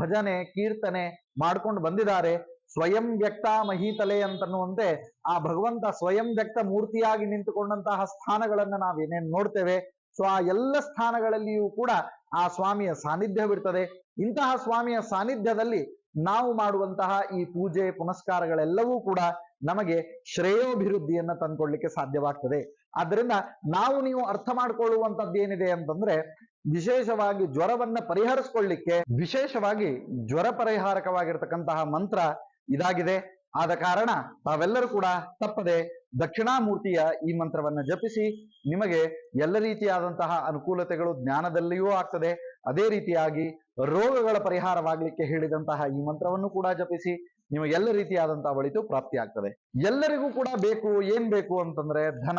ಭಜನೆ, ಕೀರ್ತನೆ ಮಾಡ್ಕೊಂಡು ಬಂದಿದ್ದಾರೆ. ಸ್ವಯಂ ವ್ಯಕ್ತ ಮಹೀತಲೆ ಅಂತನ್ನುವಂತೆ ಆ ಭಗವಂತ ಸ್ವಯಂ ವ್ಯಕ್ತ ಮೂರ್ತಿಯಾಗಿ ನಿಂತುಕೊಂಡಂತಹ ಸ್ಥಾನಗಳನ್ನ ನಾವೇನೇನ್ ನೋಡ್ತೇವೆ ಸೊ ಆ ಎಲ್ಲ ಸ್ಥಾನಗಳಲ್ಲಿಯೂ ಕೂಡ ಆ ಸ್ವಾಮಿಯ ಸಾನ್ನಿಧ್ಯವಿರ್ತದೆ. ಇಂತಹ ಸ್ವಾಮಿಯ ಸಾನ್ನಿಧ್ಯದಲ್ಲಿ ನಾವು ಮಾಡುವಂತಹ ಈ ಪೂಜೆ, ಪುನಸ್ಕಾರಗಳೆಲ್ಲವೂ ಕೂಡ ನಮಗೆ ಶ್ರೇಯೋಭಿವೃದ್ಧಿಯನ್ನ ತಂದ್ಕೊಳ್ಲಿಕ್ಕೆ ಸಾಧ್ಯವಾಗ್ತದೆ. ಆದ್ದರಿಂದ ನಾವು ನೀವು ಅರ್ಥ ಮಾಡ್ಕೊಳ್ಳುವಂತದ್ದು ಏನಿದೆ ಅಂತಂದ್ರೆ, ವಿಶೇಷವಾಗಿ ಜ್ವರವನ್ನ ಪರಿಹರಿಸ್ಕೊಳ್ಳಿಕ್ಕೆ, ವಿಶೇಷವಾಗಿ ಜ್ವರ ಪರಿಹಾರಕವಾಗಿರ್ತಕ್ಕಂತಹ ಮಂತ್ರ ಇದಾಗಿದೆ. ಆದ ಕಾರಣ ತಾವೆಲ್ಲರೂ ಕೂಡ ತಪ್ಪದೆ ದಕ್ಷಿಣಾಮೂರ್ತಿಯ ಈ ಮಂತ್ರವನ್ನ ಜಪಿಸಿ, ನಿಮಗೆ ಎಲ್ಲ ರೀತಿಯಾದಂತಹ ಅನುಕೂಲತೆಗಳು ಜ್ಞಾನದಲ್ಲಿಯೂ ಆಗ್ತದೆ. ಅದೇ ರೀತಿಯಾಗಿ ರೋಗಗಳ ಪರಿಹಾರವಾಗಲಿಕ್ಕೆ ಹೇಳಿದಂತಹ ಈ ಮಂತ್ರವನ್ನು ಕೂಡ ಜಪಿಸಿ, ನಿಮಗೆ ಎಲ್ಲ ರೀತಿಯಾದಂತಹ ಒಳಿತು ಪ್ರಾಪ್ತಿಯಾಗ್ತದೆ ಎಲ್ಲರಿಗೂ ಕೂಡ ಬೇಕು, ಏನ್ ಬೇಕು ಅಂತಂದ್ರೆ ಧನ.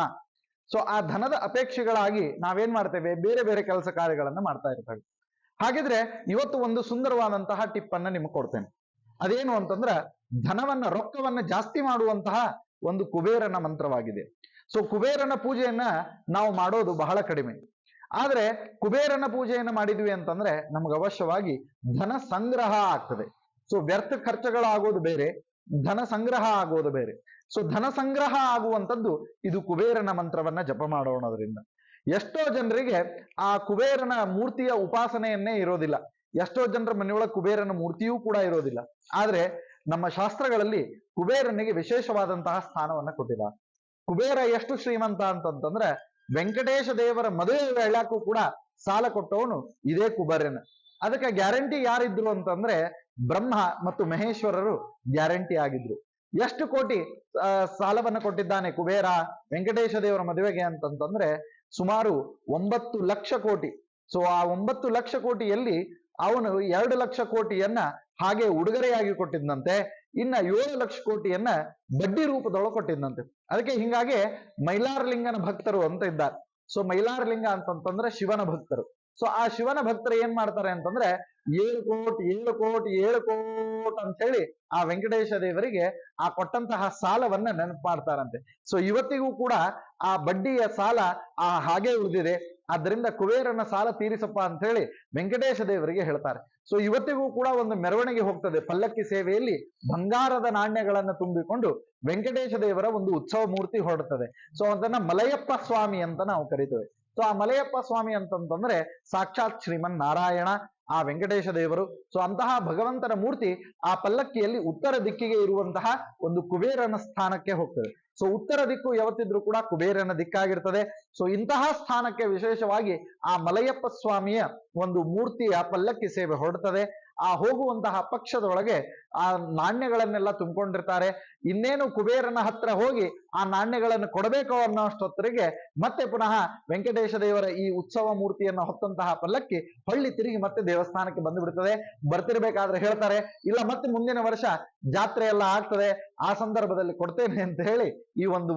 ಸೊ ಆ ಧನದ ಅಪೇಕ್ಷೆಗಳಾಗಿ ನಾವೇನ್ ಮಾಡ್ತೇವೆ? ಬೇರೆ ಬೇರೆ ಕೆಲಸ ಕಾರ್ಯಗಳನ್ನ ಮಾಡ್ತಾ ಇರ್ತೇವೆ. ಹಾಗಿದ್ರೆ ಇವತ್ತು ಒಂದು ಸುಂದರವಾದಂತಹ ಟಿಪ್ ಅನ್ನ ನಿಮಗೆ ಕೊಡ್ತೇನೆ. ಅದೇನು ಅಂತಂದ್ರ ಧನವನ್ನ, ರೊಕ್ಕವನ್ನ ಜಾಸ್ತಿ ಮಾಡುವಂತಹ ಒಂದು ಕುಬೇರನ ಮಂತ್ರವಾಗಿದೆ. ಸೊ ಕುಬೇರನ ಪೂಜೆಯನ್ನ ನಾವು ಮಾಡೋದು ಬಹಳ ಕಡಿಮೆ. ಆದ್ರೆ ಕುಬೇರನ ಪೂಜೆಯನ್ನು ಮಾಡಿದ್ವಿ ಅಂತಂದ್ರೆ ನಮ್ಗೆ ಅವಶ್ಯವಾಗಿ ಧನ ಸಂಗ್ರಹ ಆಗ್ತದೆ. ಸೊ ವ್ಯರ್ಥ ಖರ್ಚುಗಳಾಗೋದು ಬೇರೆ, ಧನ ಸಂಗ್ರಹ ಆಗೋದು ಬೇರೆ. ಸೊ ಧನ ಸಂಗ್ರಹ ಆಗುವಂಥದ್ದು ಇದು ಕುಬೇರನ ಮಂತ್ರವನ್ನ ಜಪ ಮಾಡೋಣದ್ರಿಂದ. ಎಷ್ಟೋ ಜನರಿಗೆ ಆ ಕುಬೇರನ ಮೂರ್ತಿಯ ಉಪಾಸನೆಯನ್ನೇ ಇರೋದಿಲ್ಲ. ಎಷ್ಟೋ ಜನರ ಮನೆಯೊಳಗೆ ಕುಬೇರನ ಮೂರ್ತಿಯೂ ಕೂಡ ಇರೋದಿಲ್ಲ. ಆದ್ರೆ ನಮ್ಮ ಶಾಸ್ತ್ರಗಳಲ್ಲಿ ಕುಬೇರನಿಗೆ ವಿಶೇಷವಾದಂತಹ ಸ್ಥಾನವನ್ನ ಕೊಟ್ಟಿದ್ದಾರೆ ಕುಬೇರ ಎಷ್ಟು ಶ್ರೀಮಂತ ಅಂತಂತಂದ್ರೆ ವೆಂಕಟೇಶ ದೇವರ ಮದುವೆ ವೇಳಕ್ಕೂ ಕೂಡ ಸಾಲ ಕೊಟ್ಟವನು ಇದೇ ಕುಬೇರನ. ಅದಕ್ಕೆ ಗ್ಯಾರಂಟಿ ಯಾರಿದ್ರು ಅಂತಂದ್ರೆ ಬ್ರಹ್ಮ ಮತ್ತು ಮಹೇಶ್ವರರು ಗ್ಯಾರಂಟಿ ಆಗಿದ್ರು. ಎಷ್ಟು ಕೋಟಿ ಸಾಲವನ್ನ ಕೊಟ್ಟಿದ್ದಾನೆ ಕುಬೇರ ವೆಂಕಟೇಶ ದೇವರ ಮದುವೆಗೆ ಅಂತಂತಂದ್ರೆ ಸುಮಾರು ಒಂಬತ್ತು ಲಕ್ಷ ಕೋಟಿ. ಸೊ ಆ ಒಂಬತ್ತು ಲಕ್ಷ ಕೋಟಿಯಲ್ಲಿ ಅವನು ಎರಡು ಲಕ್ಷ ಕೋಟಿಯನ್ನ ಹಾಗೆ ಉಡುಗೊರೆಯಾಗಿ ಕೊಟ್ಟಿದ್ದಂತೆ ಇನ್ನ ಏಳು ಲಕ್ಷ ಕೋಟಿಯನ್ನ ಬಡ್ಡಿ ರೂಪದೊಳಗೆ ಕೊಟ್ಟಿದ್ದಂತೆ ಅದಕ್ಕೆ ಹಿಂಗಾಗಿ ಮೈಲಾರಲಿಂಗನ ಭಕ್ತರು ಅಂತ ಇದ್ದಾರೆ. ಸೊ ಮೈಲಾರಲಿಂಗ ಅಂತಂತಂದ್ರೆ ಶಿವನ ಭಕ್ತರು. ಸೊ ಆ ಶಿವನ ಭಕ್ತರು ಏನ್ ಮಾಡ್ತಾರೆ ಅಂತಂದ್ರೆ ಏಳು ಕೋಟಿ ಏಳು ಕೋಟಿ ಏಳು ಕೋಟಿ ಅಂತ ಹೇಳಿ ಆ ವೆಂಕಟೇಶ ದೇವರಿಗೆ ಆ ಕೊಟ್ಟಂತಹ ಸಾಲವನ್ನ ನೆನಪು ಮಾಡ್ತಾರಂತೆ ಸೊ ಇವತ್ತಿಗೂ ಕೂಡ ಆ ಬಡ್ಡಿಯ ಸಾಲ ಆ ಹಾಗೆ ಉಳಿದಿದೆ. ಆದ್ದರಿಂದ ಕುಬೇರನ ಸಾಲ ತೀರಿಸಪ್ಪ ಅಂತ ಹೇಳಿ ವೆಂಕಟೇಶ ದೇವರಿಗೆ ಹೇಳ್ತಾರೆ. ಸೊ ಇವತ್ತಿಗೂ ಕೂಡ ಒಂದು ಮೆರವಣಿಗೆ ಹೋಗ್ತದೆ. ಪಲ್ಲಕ್ಕಿ ಸೇವೆಯಲ್ಲಿ ಬಂಗಾರದ ನಾಣ್ಯಗಳನ್ನು ತುಂಬಿಕೊಂಡು ವೆಂಕಟೇಶ ದೇವರ ಒಂದು ಉತ್ಸವ ಮೂರ್ತಿ ಹೊರಡ್ತದೆ. ಸೊ ಅದನ್ನ ಮಲಯಪ್ಪ ಸ್ವಾಮಿ ಅಂತ ನಾವು ಕರಿತೇವೆ. ಸೊ ಆ ಮಲಯಪ್ಪ ಸ್ವಾಮಿ ಅಂತಂತಂದ್ರೆ ಸಾಕ್ಷಾತ್ ಶ್ರೀಮನ್ ನಾರಾಯಣ ಆ ವೆಂಕಟೇಶ ದೇವರು. ಸೊ ಅಂತಹ ಭಗವಂತನ ಮೂರ್ತಿ ಆ ಪಲ್ಲಕ್ಕಿಯಲ್ಲಿ ಉತ್ತರ ದಿಕ್ಕಿಗೆ ಇರುವಂತಹ ಒಂದು ಕುಬೇರನ ಸ್ಥಾನಕ್ಕೆ ಹೋಗ್ತದೆ. ಸೊ ಉತ್ತರ ದಿಕ್ಕು ಯಾವತ್ತಿದ್ರೂ ಕೂಡ ಕುಬೇರನ ದಿಕ್ಕಾಗಿರ್ತದೆ. ಸೊ ಇಂತಹ ಸ್ಥಾನಕ್ಕೆ ವಿಶೇಷವಾಗಿ ಆ ಮಲಯಪ್ಪ ಸ್ವಾಮಿಯ ಒಂದು ಮೂರ್ತಿಯ ಪಲ್ಲಕ್ಕಿ ಸೇವೆ ಹೊರಡ್ತದೆ. ಆ ಹೋಗುವಂತಹ ಪಕ್ಷದೊಳಗೆ ಆ ನಾಣ್ಯಗಳನ್ನೆಲ್ಲ ತುಂಬಿಕೊಂಡಿರ್ತಾರೆ. ಇನ್ನೇನು ಕುಬೇರನ ಹತ್ರ ಹೋಗಿ ಆ ನಾಣ್ಯಗಳನ್ನು ಕೊಡಬೇಕು ಅನ್ನೋಷ್ಟೊತ್ತರಿಗೆ ಮತ್ತೆ ಪುನಃ ವೆಂಕಟೇಶ ದೇವರ ಈ ಉತ್ಸವ ಮೂರ್ತಿಯನ್ನು ಹೊತ್ತಂತಹ ಪಲ್ಲಕ್ಕಿ ಹೊಳ್ಳಿ ತಿರುಗಿ ಮತ್ತೆ ದೇವಸ್ಥಾನಕ್ಕೆ ಬಂದು ಬಿಡ್ತದೆ ಬರ್ತಿರ್ಬೇಕಾದ್ರೆ ಹೇಳ್ತಾರೆ. ಇಲ್ಲ, ಮತ್ತೆ ಮುಂದಿನ ವರ್ಷ ಜಾತ್ರೆ ಎಲ್ಲ ಆಗ್ತದೆ. ಆ ಸಂದರ್ಭದಲ್ಲಿ ಕೊಡ್ತೇನೆ ಅಂತ ಹೇಳಿ ಈ ಒಂದು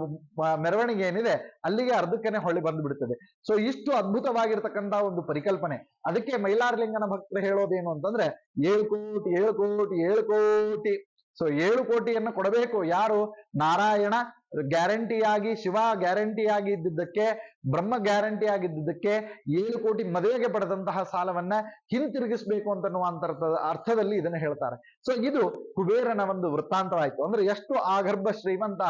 ಮೆರವಣಿಗೆ ಏನಿದೆ, ಅಲ್ಲಿಗೆ ಅರ್ಧಕ್ಕನೆ ಹೊಳ್ಳಿ ಬಂದು ಬಿಡ್ತದೆ ಸೊ ಇಷ್ಟು ಅದ್ಭುತವಾಗಿರ್ತಕ್ಕಂತಹ ಒಂದು ಪರಿಕಲ್ಪನೆ. ಅದಕ್ಕೆ ಮೈಲಾರಲಿಂಗನ ಭಕ್ತರು ಹೇಳೋದೇನು ಅಂತಂದ್ರೆ ಏಳು ಕೋಟಿ ಏಳು ಕೋಟಿ ಏಳು ಕೋಟಿ. ಸೊ ಏಳು ಕೋಟಿಯನ್ನು ಕೊಡಬೇಕು ಯಾರು? ನಾರಾಯಣ ಗ್ಯಾರಂಟಿಯಾಗಿ, ಶಿವ ಗ್ಯಾರಂಟಿಯಾಗಿ ಇದ್ದಿದ್ದಕ್ಕೆ ಬ್ರಹ್ಮ ಗ್ಯಾರಂಟಿ ಆಗಿದ್ದಕ್ಕೆ ಏಳು ಕೋಟಿ ಮದುವೆಗೆ ಪಡೆದಂತಹ ಸಾಲವನ್ನ ಹಿಂತಿರುಗಿಸ್ಬೇಕು ಅಂತನ್ನುವಂತ ಅರ್ಥ- ಅರ್ಥದಲ್ಲಿ ಇದನ್ನ ಹೇಳ್ತಾರೆ. ಸೊ ಇದು ಕುಬೇರನ ಒಂದು ವೃತ್ತಾಂತವಾಯ್ತು. ಅಂದ್ರೆ ಎಷ್ಟು ಆಗರ್ಭ ಶ್ರೀಮಂತ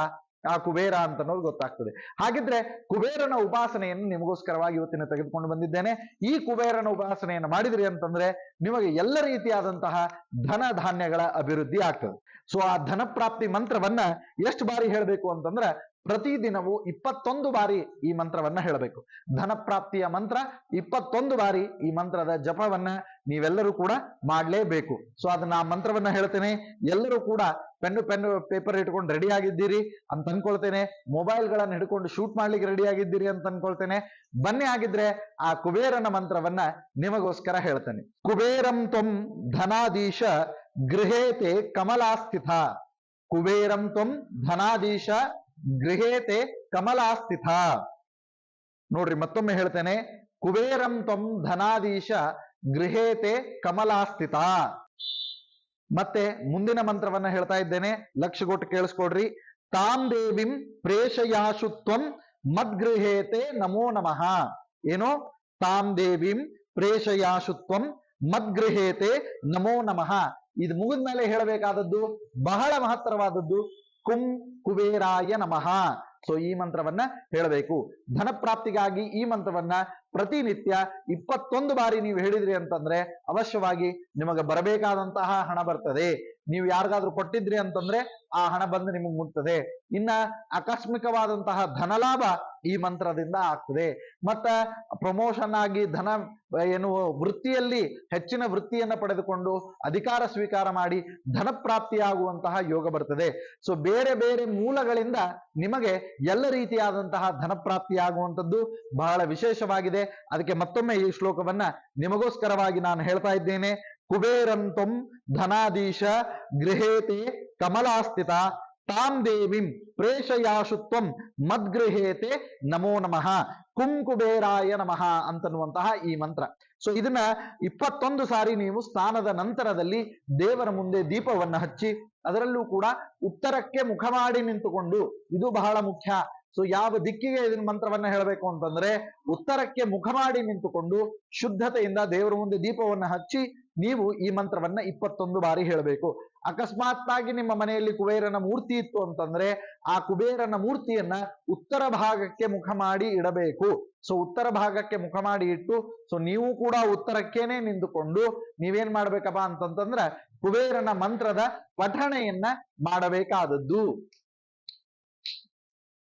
ಆ ಕುಬೇರ ಅಂತ ಅನ್ನೋದು ಗೊತ್ತಾಗ್ತದೆ. ಹಾಗಿದ್ರೆ ಕುಬೇರನ ಉಪಾಸನೆಯನ್ನು ನಿಮಗೋಸ್ಕರವಾಗಿ ಇವತ್ತಿನ ತೆಗೆದುಕೊಂಡು ಬಂದಿದ್ದೇನೆ. ಈ ಕುಬೇರನ ಉಪಾಸನೆಯನ್ನು ಮಾಡಿದ್ರಿ ಅಂತಂದ್ರೆ ನಿಮಗೆ ಎಲ್ಲ ರೀತಿಯಾದಂತಹ ಧನ ಧಾನ್ಯಗಳ ಅಭಿವೃದ್ಧಿ ಆಗ್ತದೆ. ಸೊ ಆ ಧನ ಪ್ರಾಪ್ತಿ ಮಂತ್ರವನ್ನ ಎಷ್ಟು ಬಾರಿ ಹೇಳಬೇಕು ಅಂತಂದ್ರೆ ಪ್ರತಿದಿನವೂ ಇಪ್ಪತ್ತೊಂದು ಬಾರಿ ಈ ಮಂತ್ರವನ್ನ ಹೇಳಬೇಕು. ಧನ ಪ್ರಾಪ್ತಿಯ ಮಂತ್ರ ಇಪ್ಪತ್ತೊಂದು ಬಾರಿ ಈ ಮಂತ್ರದ ಜಪವನ್ನ ನೀವೆಲ್ಲರೂ ಕೂಡ ಮಾಡಲೇಬೇಕು. ಸೊ ಅದನ್ನ ಆ ಮಂತ್ರವನ್ನ ಹೇಳ್ತೇನೆ. ಎಲ್ಲರೂ ಕೂಡ ಪೆನ್ನು ಪೆನ್ನು, ಪೇಪರ್ ಇಟ್ಕೊಂಡು ರೆಡಿ ಆಗಿದ್ದೀರಿ ಅಂತ ಅನ್ಕೊಳ್ತೇನೆ. ಮೊಬೈಲ್ ಗಳನ್ನ ಹಿಡ್ಕೊಂಡು ಶೂಟ್ ಮಾಡ್ಲಿಕ್ಕೆ ರೆಡಿ ಆಗಿದ್ದೀರಿ ಅಂತ ಅನ್ಕೊಳ್ತೇನೆ. ಬನ್ನಿ ಆಗಿದ್ರೆ ಆ ಕುಬೇರನ ಮಂತ್ರವನ್ನ ನಿಮಗೋಸ್ಕರ ಹೇಳ್ತೇನೆ. ಕುಬೇರಂ ತ್ವಂ ಧನಾಧೀಶ ಗೃಹೇತೆ ಕಮಲಾಸ್ಥಿತ. ಕುಬೇರಂ ತ್ವಂ ಧನಾಧೀಶ ಗೃಹೇತೆ ಕಮಲಾಸ್ಥಿತ ನೋಡ್ರಿ ಮತ್ತೊಮ್ಮೆ ಹೇಳ್ತೇನೆ, ಕುಬೇರಂ ತ್ವಂ ಧನಾದೀಶ ಗೃಹೇತೆ ಕಮಲಾಸ್ಥಿತ ಮತ್ತೆ ಮುಂದಿನ ಮಂತ್ರವನ್ನ ಹೇಳ್ತಾ ಇದ್ದೇನೆ ಲಕ್ಷ ಕೊಟ್ಟು ಕೇಳಿಸ್ಕೊಡ್ರಿ. ತಾಂ ದೇವಿಂ ಪ್ರೇಷಯಾಶು ತ್ವಂ ಮದ್ಗೃಹೇತೆ ನಮೋ ನಮಃ. ಏನು? ತಾಂ ದೇವಿಂ ಪ್ರೇಷಯಾಶು ತ್ವಂ ಮದ್ಗೃಹೇತೆ ನಮೋ ನಮಃ. ಇದು ಮುಗಿದ ಮೇಲೆ ಹೇಳಬೇಕಾದದ್ದು ಬಹಳ ಮಹತ್ತರವಾದದ್ದು ಕುಂ ಕುಬೇರಾಯ ನಮಃ. ಸೊ ಈ ಮಂತ್ರವನ್ನ ಹೇಳಬೇಕು. ಧನ ಪ್ರಾಪ್ತಿಗಾಗಿ ಈ ಮಂತ್ರವನ್ನ ಪ್ರತಿನಿತ್ಯ ಇಪ್ಪತ್ತೊಂದು ಬಾರಿ ನೀವು ಹೇಳಿದ್ರಿ ಅಂತಂದ್ರೆ ಅವಶ್ಯವಾಗಿ ನಿಮಗೆ ಬರಬೇಕಾದಂತಹ ಹಣ ಬರ್ತದೆ. ನೀವು ಯಾರಿಗಾದ್ರೂ ಕೊಟ್ಟಿದ್ರಿ ಅಂತಂದ್ರೆ ಆ ಹಣ ಬಂದು ನಿಮಗೆ ಮುಟ್ತದೆ. ಇನ್ನ ಆಕಸ್ಮಿಕವಾದಂತಹ ಧನಲಾಭ ಈ ಮಂತ್ರದಿಂದ ಆಗ್ತದೆ. ಮತ್ತ ಪ್ರಮೋಷನ್ ಆಗಿ ಧನ ಏನು ವೃತ್ತಿಯಲ್ಲಿ ಹೆಚ್ಚಿನ ವೃತ್ತಿಯನ್ನ ಪಡೆದುಕೊಂಡು ಅಧಿಕಾರ ಸ್ವೀಕಾರ ಮಾಡಿ ಧನ ಪ್ರಾಪ್ತಿಯಾಗುವಂತಹ ಯೋಗ ಬರ್ತದೆ. ಸೊ ಬೇರೆ ಬೇರೆ ಮೂಲಗಳಿಂದ ನಿಮಗೆ ಎಲ್ಲ ರೀತಿಯಾದಂತಹ ಧನ ಪ್ರಾಪ್ತಿಯಾಗುವಂಥದ್ದು ಬಹಳ ವಿಶೇಷವಾಗಿದೆ. ಅದಕ್ಕೆ ಮತ್ತೊಮ್ಮೆ ಈ ಶ್ಲೋಕವನ್ನ ನಿಮಗೋಸ್ಕರವಾಗಿ ನಾನು ಹೇಳ್ತಾ ಇದ್ದೇನೆ. ಕುಬೇರಂತಂ ಧನಾಧೀಶ ಗೃಹೇತಿ ಕಮಲಾಸ್ಥಿತ ತಾಂ ದೇವಿಂ ಪ್ರೇಷಯಾಶುತ್ವಂ ಮದ್ಗೃಹೇತೆ ನಮೋ ನಮಃ ಕುಂಕುಬೇರಾಯ ನಮಃ ಅಂತನ್ನುವಂತಹ ಈ ಮಂತ್ರ. ಸೊ ಇದನ್ನ ಇಪ್ಪತ್ತೊಂದು ಸಾರಿ ನೀವು ಸ್ನಾನದ ನಂತರದಲ್ಲಿ ದೇವರ ಮುಂದೆ ದೀಪವನ್ನ ಹಚ್ಚಿ ಅದರಲ್ಲೂ ಕೂಡ ಉತ್ತರಕ್ಕೆ ಮುಖ ಮಾಡಿ ನಿಂತುಕೊಂಡು, ಇದು ಬಹಳ ಮುಖ್ಯ. ಸೊ ಯಾವ ದಿಕ್ಕಿಗೆ ಇದನ್ನ ಮಂತ್ರವನ್ನ ಹೇಳಬೇಕು ಅಂತಂದ್ರೆ, ಉತ್ತರಕ್ಕೆ ಮುಖ ಮಾಡಿ ನಿಂತುಕೊಂಡು ಶುದ್ಧತೆಯಿಂದ ದೇವರ ಮುಂದೆ ದೀಪವನ್ನು ಹಚ್ಚಿ ನೀವು ಈ ಮಂತ್ರವನ್ನ ಇಪ್ಪತ್ತೊಂದು ಬಾರಿ ಹೇಳಬೇಕು. ಅಕಸ್ಮಾತ್ತಾಗಿ ನಿಮ್ಮ ಮನೆಯಲ್ಲಿ ಕುಬೇರನ ಮೂರ್ತಿ ಇತ್ತು ಅಂತಂದ್ರೆ, ಆ ಕುಬೇರನ ಮೂರ್ತಿಯನ್ನ ಉತ್ತರ ಭಾಗಕ್ಕೆ ಮುಖ ಮಾಡಿ ಇಡಬೇಕು. ಸೊ ಉತ್ತರ ಭಾಗಕ್ಕೆ ಮುಖ ಮಾಡಿ ಇಟ್ಟು ಸೊ ನೀವು ಕೂಡ ಉತ್ತರಕ್ಕೇನೆ ನಿಂತುಕೊಂಡು ನೀವೇನ್ ಮಾಡ್ಬೇಕಪ್ಪ ಅಂತಂತಂದ್ರ, ಕುಬೇರನ ಮಂತ್ರದ ಪಠಣೆಯನ್ನ ಮಾಡಬೇಕಾದದ್ದು.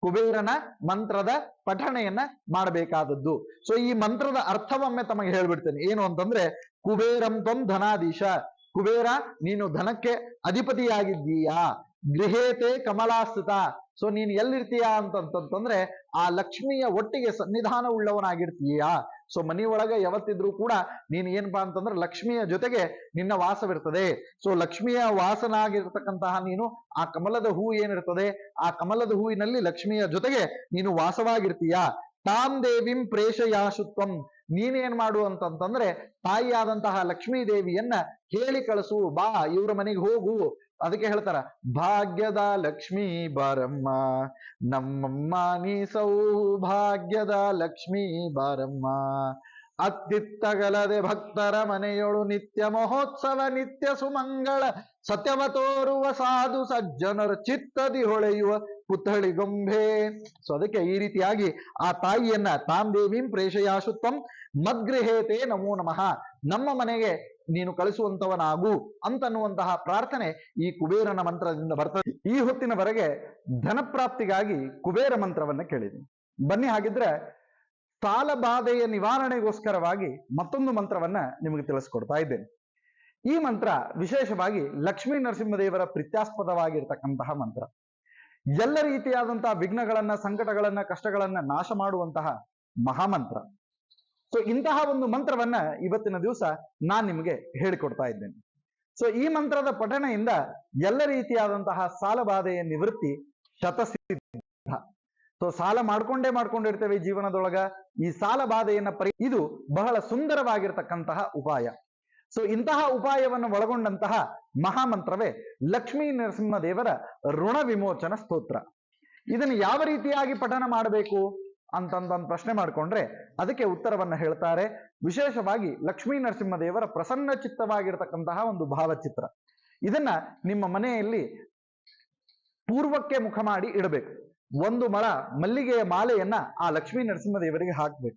ಕುಬೇರನ ಮಂತ್ರದ ಪಠಣೆಯನ್ನ ಮಾಡಬೇಕಾದದ್ದು. ಸೊ ಈ ಮಂತ್ರದ ಅರ್ಥವೊಮ್ಮೆ ತಮಗೆ ಹೇಳ್ಬಿಡ್ತೇನೆ. ಏನು ಅಂತಂದ್ರೆ, ಕುಬೇರಂ ತ್ವಂ ಧನಾಧೀಶ. ಕುಬೇರ, ನೀನು ಧನಕ್ಕೆ ಅಧಿಪತಿಯಾಗಿದ್ದೀಯಾ. ಗೃಹೇತೆ ಕಮಲಾಸ್ಥಿತ ಸೊ ನೀನ್ ಎಲ್ಲಿರ್ತೀಯಾ ಅಂತಂತಂದ್ರೆ, ಆ ಲಕ್ಷ್ಮಿಯ ಒಟ್ಟಿಗೆ ಸನ್ನಿಧಾನ ಉಳ್ಳವನಾಗಿರ್ತೀಯಾ ಸೊ ಮನೆಯೊಳಗೆ ಯಾವತ್ತಿದ್ರೂ ಕೂಡ ನೀನ್ ಏನಪ್ಪಾ ಅಂತಂದ್ರೆ ಲಕ್ಷ್ಮಿಯ ಜೊತೆಗೆ ನಿನ್ನ ವಾಸವಿರ್ತದೆ. ಸೊ ಲಕ್ಷ್ಮಿಯ ವಾಸನಾಗಿರ್ತಕ್ಕಂತಹ ನೀನು ಆ ಕಮಲದ ಹೂ ಏನಿರ್ತದೆ, ಆ ಕಮಲದ ಹೂವಿನಲ್ಲಿ ಲಕ್ಷ್ಮಿಯ ಜೊತೆಗೆ ನೀನು ವಾಸವಾಗಿರ್ತೀಯ? ತಾಂ ದೇವಿಂ ಪ್ರೇಷಯಾಶುತ್ವಂ. ನೀನೇನ್ ಮಾಡು ಅಂತಂತಂದ್ರೆ ತಾಯಿಯಾದಂತಹ ಲಕ್ಷ್ಮೀ ದೇವಿಯನ್ನ ಹೇಳಿ ಕಳಿಸು, ಬಾ ಇವ್ರ ಮನೆಗೆ ಹೋಗು. ಅದಕ್ಕೆ ಹೇಳ್ತಾರ, ಭಾಗ್ಯದ ಲಕ್ಷ್ಮೀ ಬಾರಮ್ಮ, ನಮ್ಮಮ್ಮ ನೀ ಸೌಭಾಗ್ಯದ ಲಕ್ಷ್ಮೀ ಬಾರಮ್ಮ. ಅತ್ತಿತ್ತಗಲದೆ ಭಕ್ತರ ಮನೆಯೊಳು ನಿತ್ಯ ಮಹೋತ್ಸವ, ನಿತ್ಯ ಸುಮಂಗಳ, ಸತ್ಯವ ತೋರುವ ಸಾಧು ಸಜ್ಜನರ ಚಿತ್ತದಿ ಹೊಳೆಯುವ ಪುತ್ಥಳಿ ಗೊಂಬೆ. ಸೊ ಅದಕ್ಕೆ ಈ ರೀತಿಯಾಗಿ ಆ ತಾಯಿಯನ್ನ ತಾಂ ದೇವೀಂ ಪ್ರೇಷಯಾಶುತ್ವಂ ಮದ್ಗೃಹೇತೆ ನಮೋ ನಮಃ. ನಮ್ಮ ಮನೆಗೆ ನೀನು ಕಳಿಸುವಂತವನಾಗು ಅಂತನ್ನುವಂತಹ ಪ್ರಾರ್ಥನೆ ಈ ಕುಬೇರನ ಮಂತ್ರದಿಂದ ಬರ್ತದೆ. ಈ ಹೊತ್ತಿನವರೆಗೆ ಧನಪ್ರಾಪ್ತಿಗಾಗಿ ಕುಬೇರ ಮಂತ್ರವನ್ನ ಕೇಳಿದ್ವಿ ಬನ್ನಿ ಹಾಗಿದ್ರೆ ಸಾಲ ಬಾಧೆಯ ನಿವಾರಣೆಗೋಸ್ಕರವಾಗಿ ಮತ್ತೊಂದು ಮಂತ್ರವನ್ನ ನಿಮಗೆ ತಿಳಿಸ್ಕೊಡ್ತಾ ಇದ್ದೇನೆ. ಈ ಮಂತ್ರ ವಿಶೇಷವಾಗಿ ಲಕ್ಷ್ಮೀ ನರಸಿಂಹದೇವರ ಪ್ರೀತ್ಯಾಸ್ಪದವಾಗಿರ್ತಕ್ಕಂತಹ ಮಂತ್ರ. ಎಲ್ಲ ರೀತಿಯಾದಂತಹ ವಿಘ್ನಗಳನ್ನ, ಸಂಕಟಗಳನ್ನ, ಕಷ್ಟಗಳನ್ನ ನಾಶ ಮಾಡುವಂತಹ ಮಹಾಮಂತ್ರ. ಸೊ ಇಂತಹ ಒಂದು ಮಂತ್ರವನ್ನ ಇವತ್ತಿನ ದಿವಸ ನಾನ್ ನಿಮಗೆ ಹೇಳಿಕೊಡ್ತಾ ಇದ್ದೇನೆ. ಸೊ ಈ ಮಂತ್ರದ ಪಠಣೆಯಿಂದ ಎಲ್ಲ ರೀತಿಯಾದಂತಹ ಸಾಲ ಬಾಧೆಯ ನಿವೃತ್ತಿ ಶತಸಿದ್ಧ. ಸೊ ಸಾಲ ಮಾಡ್ಕೊಂಡೇ ಮಾಡ್ಕೊಂಡಿರ್ತೇವೆ ಜೀವನದೊಳಗ. ಈ ಸಾಲ ಬಾಧೆಯನ್ನ ಪರಿ ಇದು ಬಹಳ ಸುಂದರವಾಗಿರ್ತಕ್ಕಂತಹ ಉಪಾಯ. ಸೊ ಇಂತಹ ಉಪಾಯವನ್ನು ಒಳಗೊಂಡಂತಹ ಮಹಾಮಂತ್ರವೇ ಲಕ್ಷ್ಮೀ ನರಸಿಂಹ ದೇವರ ಋಣ ವಿಮೋಚನ ಸ್ತೋತ್ರ. ಇದನ್ನು ಯಾವ ರೀತಿಯಾಗಿ ಪಠನ ಮಾಡಬೇಕು? ಅಂತಂದೊಂದು ಪ್ರಶ್ನೆ ಮಾಡಿಕೊಂಡ್ರೆ ಅದಕ್ಕೆ ಉತ್ತರವನ್ನ ಹೇಳ್ತಾರೆ. ವಿಶೇಷವಾಗಿ ಲಕ್ಷ್ಮೀ ನರಸಿಂಹ ದೇವರ ಪ್ರಸನ್ನ ಚಿತ್ತವಾಗಿರ್ತಕ್ಕಂತಹ ಒಂದು ಭಾವಚಿತ್ರ. ಇದನ್ನ ನಿಮ್ಮ ಮನೆಯಲ್ಲಿ ಪೂರ್ವಕ್ಕೆ ಮುಖ ಮಾಡಿ ಇಡಬೇಕು. ಒಂದು ಮಳ ಮಲ್ಲಿಗೆಯ ಮಾಲೆಯನ್ನ ಆ ಲಕ್ಷ್ಮೀ ನರಸಿಂಹ ದೇವರಿಗೆ ಹಾಕ್ಬೇಕು.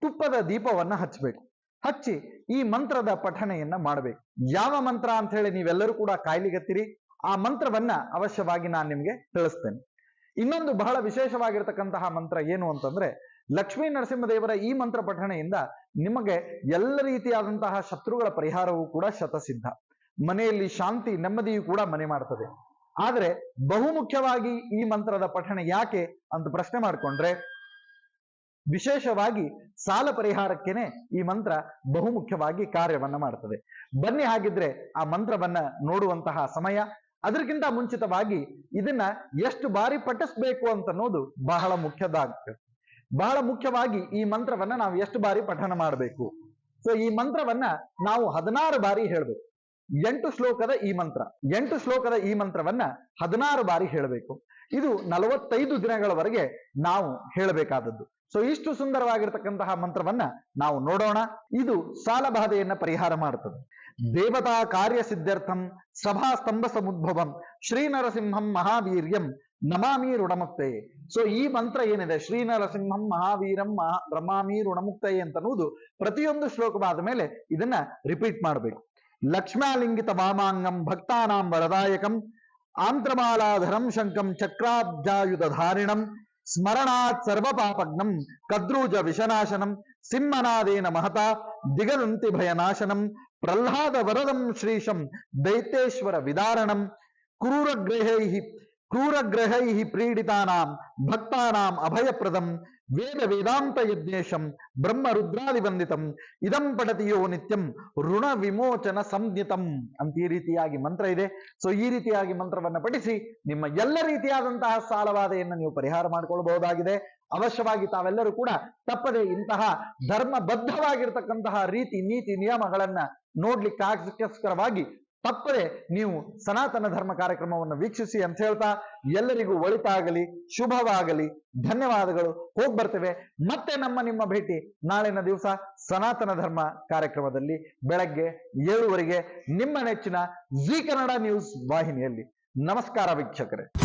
ತುಪ್ಪದ ದೀಪವನ್ನ ಹಚ್ಚಬೇಕು ಹಚ್ಚಿ ಈ ಮಂತ್ರದ ಪಠಣೆಯನ್ನ ಮಾಡಬೇಕು. ಯಾವ ಮಂತ್ರ ಅಂತ ಹೇಳಿ ನೀವೆಲ್ಲರೂ ಕೂಡ ಕಾಯ್ಲಿಗತ್ತೀರಿ ಆ ಮಂತ್ರವನ್ನ ಅವಶ್ಯವಾಗಿ ನಾನು ನಿಮಗೆ ತಿಳಿಸ್ತೇನೆ. ಇನ್ನೊಂದು ಬಹಳ ವಿಶೇಷವಾಗಿರ್ತಕ್ಕಂತಹ ಮಂತ್ರ ಏನು ಅಂತಂದ್ರೆ, ಲಕ್ಷ್ಮೀ ನರಸಿಂಹದೇವರ ಈ ಮಂತ್ರ ಪಠಣೆಯಿಂದ ನಿಮಗೆ ಎಲ್ಲ ರೀತಿಯಾದಂತಹ ಶತ್ರುಗಳ ಪರಿಹಾರವೂ ಕೂಡ ಶತಸಿದ್ಧ. ಮನೆಯಲ್ಲಿ ಶಾಂತಿ ನೆಮ್ಮದಿಯು ಕೂಡ ಮನೆ ಮಾಡ್ತದೆ. ಆದ್ರೆ ಬಹುಮುಖ್ಯವಾಗಿ ಈ ಮಂತ್ರದ ಪಠಣೆ ಯಾಕೆ ಅಂತ ಪ್ರಶ್ನೆ ಮಾಡಿಕೊಂಡ್ರೆ, ವಿಶೇಷವಾಗಿ ಸಾಲ ಪರಿಹಾರಕ್ಕೇನೆ ಈ ಮಂತ್ರ ಬಹುಮುಖ್ಯವಾಗಿ ಕಾರ್ಯವನ್ನ ಮಾಡ್ತದೆ. ಬನ್ನಿ ಹಾಗಿದ್ರೆ ಆ ಮಂತ್ರವನ್ನ ನೋಡುವಂತಹ ಸಮಯ. ಅದಕ್ಕಿಂತ ಮುಂಚಿತವಾಗಿ ಇದನ್ನ ಎಷ್ಟು ಬಾರಿ ಪಠಿಸ್ಬೇಕು ಅಂತ ಅನ್ನೋದು ಬಹಳ ಮುಖ್ಯದಾಗ್ತದೆ. ಬಹಳ ಮುಖ್ಯವಾಗಿ ಈ ಮಂತ್ರವನ್ನ ನಾವು ಎಷ್ಟು ಬಾರಿ ಪಠನ ಮಾಡಬೇಕು? ಸೊ ಈ ಮಂತ್ರವನ್ನ ನಾವು ಹದಿನಾರು ಬಾರಿ ಹೇಳ್ಬೇಕು. ಎಂಟು ಶ್ಲೋಕದ ಈ ಮಂತ್ರ. ಎಂಟು ಶ್ಲೋಕದ ಈ ಮಂತ್ರವನ್ನ ಹದಿನಾರು ಬಾರಿ ಹೇಳಬೇಕು. ಇದು ನಲವತ್ತೈದು ದಿನಗಳವರೆಗೆ ನಾವು ಹೇಳಬೇಕಾದದ್ದು. ಸೊ ಇಷ್ಟು ಸುಂದರವಾಗಿರ್ತಕ್ಕಂತಹ ಮಂತ್ರವನ್ನ ನಾವು ನೋಡೋಣ. ಇದು ಸಾಲಬಾಧೆಯನ್ನ ಪರಿಹಾರ ಮಾಡುತ್ತದೆ ದೇವತಾ ಕಾರ್ಯ ಸಿದ್ಧಾರ್ಥಂ ಸಭಾ ಸ್ತಂಭ ಸಮುದ್ಭವಂ ಶ್ರೀ ನರಸಿಂಹಂ ಮಹಾವೀರ್ಯಂ ನಮಾಮಿ ಋಣಮುಕ್ತೆ ಸೊ ಈ ಮಂತ್ರ ಏನಿದೆ ಶ್ರೀ ನರಸಿಂಹಂ ಮಹಾವೀರಂ ಮಹಾ ರಮಾಮಿ ಋಣಮುಕ್ತೆ ಅಂತನ್ನುವುದು ಪ್ರತಿಯೊಂದು ಶ್ಲೋಕವಾದ ಮೇಲೆ ಇದನ್ನ ರಿಪೀಟ್ ಮಾಡಬೇಕು ಲಕ್ಷ್ಮ್ಯಾಲಿಂಗಿತ ವಾಮಾಂಗಂ ಭಕ್ತಾನಾಂ ವರದಾಯಕಂ ಆಂತ್ರಮಾಲಾಧರಂ ಶಂಕಂ ಚಕ್ರಾಬ್ಜಾಯುಧ ಧಾರಿಣಂ ಸ್ಮರಣಾತ್ ಸರ್ವ ಪಾಪಗ್ನಂ ಕದ್ರೂಜ ವಿಷನಾಶನಂ ಸಿಂಹನಾದೇನ ಮಹತಾ ದಿಗದಂತಿ ಭಯನಾಶನಂ பிரஹ்லாத வரதம் ஸ்ரீஷம் தைத்தேஸ்வர விதாரணம் குரூர கிரகைகி கிரூர பக்தானாம் அபயப்பிரதம் ವೇದ ವೇದಾಂತ ಯಜ್ಞೇಶಂ ಬ್ರಹ್ಮ ರುದ್ರಾದಿವಂದಿತಂ ಇದಂ ಪಡತಿಯೋ ನಿತ್ಯಂ ಋಣ ವಿಮೋಚನ ಸಂಜ್ಞಿತಂ ಅಂತ ಈ ರೀತಿಯಾಗಿ ಮಂತ್ರ ಇದೆ. ಸೊ ಈ ರೀತಿಯಾಗಿ ಮಂತ್ರವನ್ನ ಪಠಿಸಿ ನಿಮ್ಮ ಎಲ್ಲ ರೀತಿಯಾದಂತಹ ಸಾಲವಾದೆಯನ್ನು ನೀವು ಪರಿಹಾರ ಮಾಡಿಕೊಳ್ಳಬಹುದಾಗಿದೆ ಅವಶ್ಯವಾಗಿ ತಾವೆಲ್ಲರೂ ಕೂಡ ತಪ್ಪದೆ ಇಂತಹ ಧರ್ಮಬದ್ಧವಾಗಿರ್ತಕ್ಕಂತಹ ರೀತಿ, ನೀತಿ, ನಿಯಮಗಳನ್ನ ನೋಡ್ಲಿಕ್ಕಾಗೋಸ್ಕರವಾಗಿ ತಪ್ಪದೆ ನೀವು ಸನಾತನ ಧರ್ಮ ಕಾರ್ಯಕ್ರಮವನ್ನು ವೀಕ್ಷಿಸಿ ಅಂತ ಹೇಳ್ತಾ ಎಲ್ಲರಿಗೂ ಒಳಿತಾಗಲಿ, ಶುಭವಾಗಲಿ. ಧನ್ಯವಾದಗಳು. ಹೋಗಿ ಬರ್ತೇವೆ. ಮತ್ತೆ ನಮ್ಮ ನಿಮ್ಮ ಭೇಟಿ ನಾಳಿನ ದಿವಸ ಸನಾತನ ಧರ್ಮ ಕಾರ್ಯಕ್ರಮದಲ್ಲಿ ಬೆಳಗ್ಗೆ ಏಳುವರೆಗೆ ನಿಮ್ಮ ನೆಚ್ಚಿನ ಜಿ ಕನ್ನಡ ನ್ಯೂಸ್ ವಾಹಿನಿಯಲ್ಲಿ. ನಮಸ್ಕಾರ ವೀಕ್ಷಕರೇ.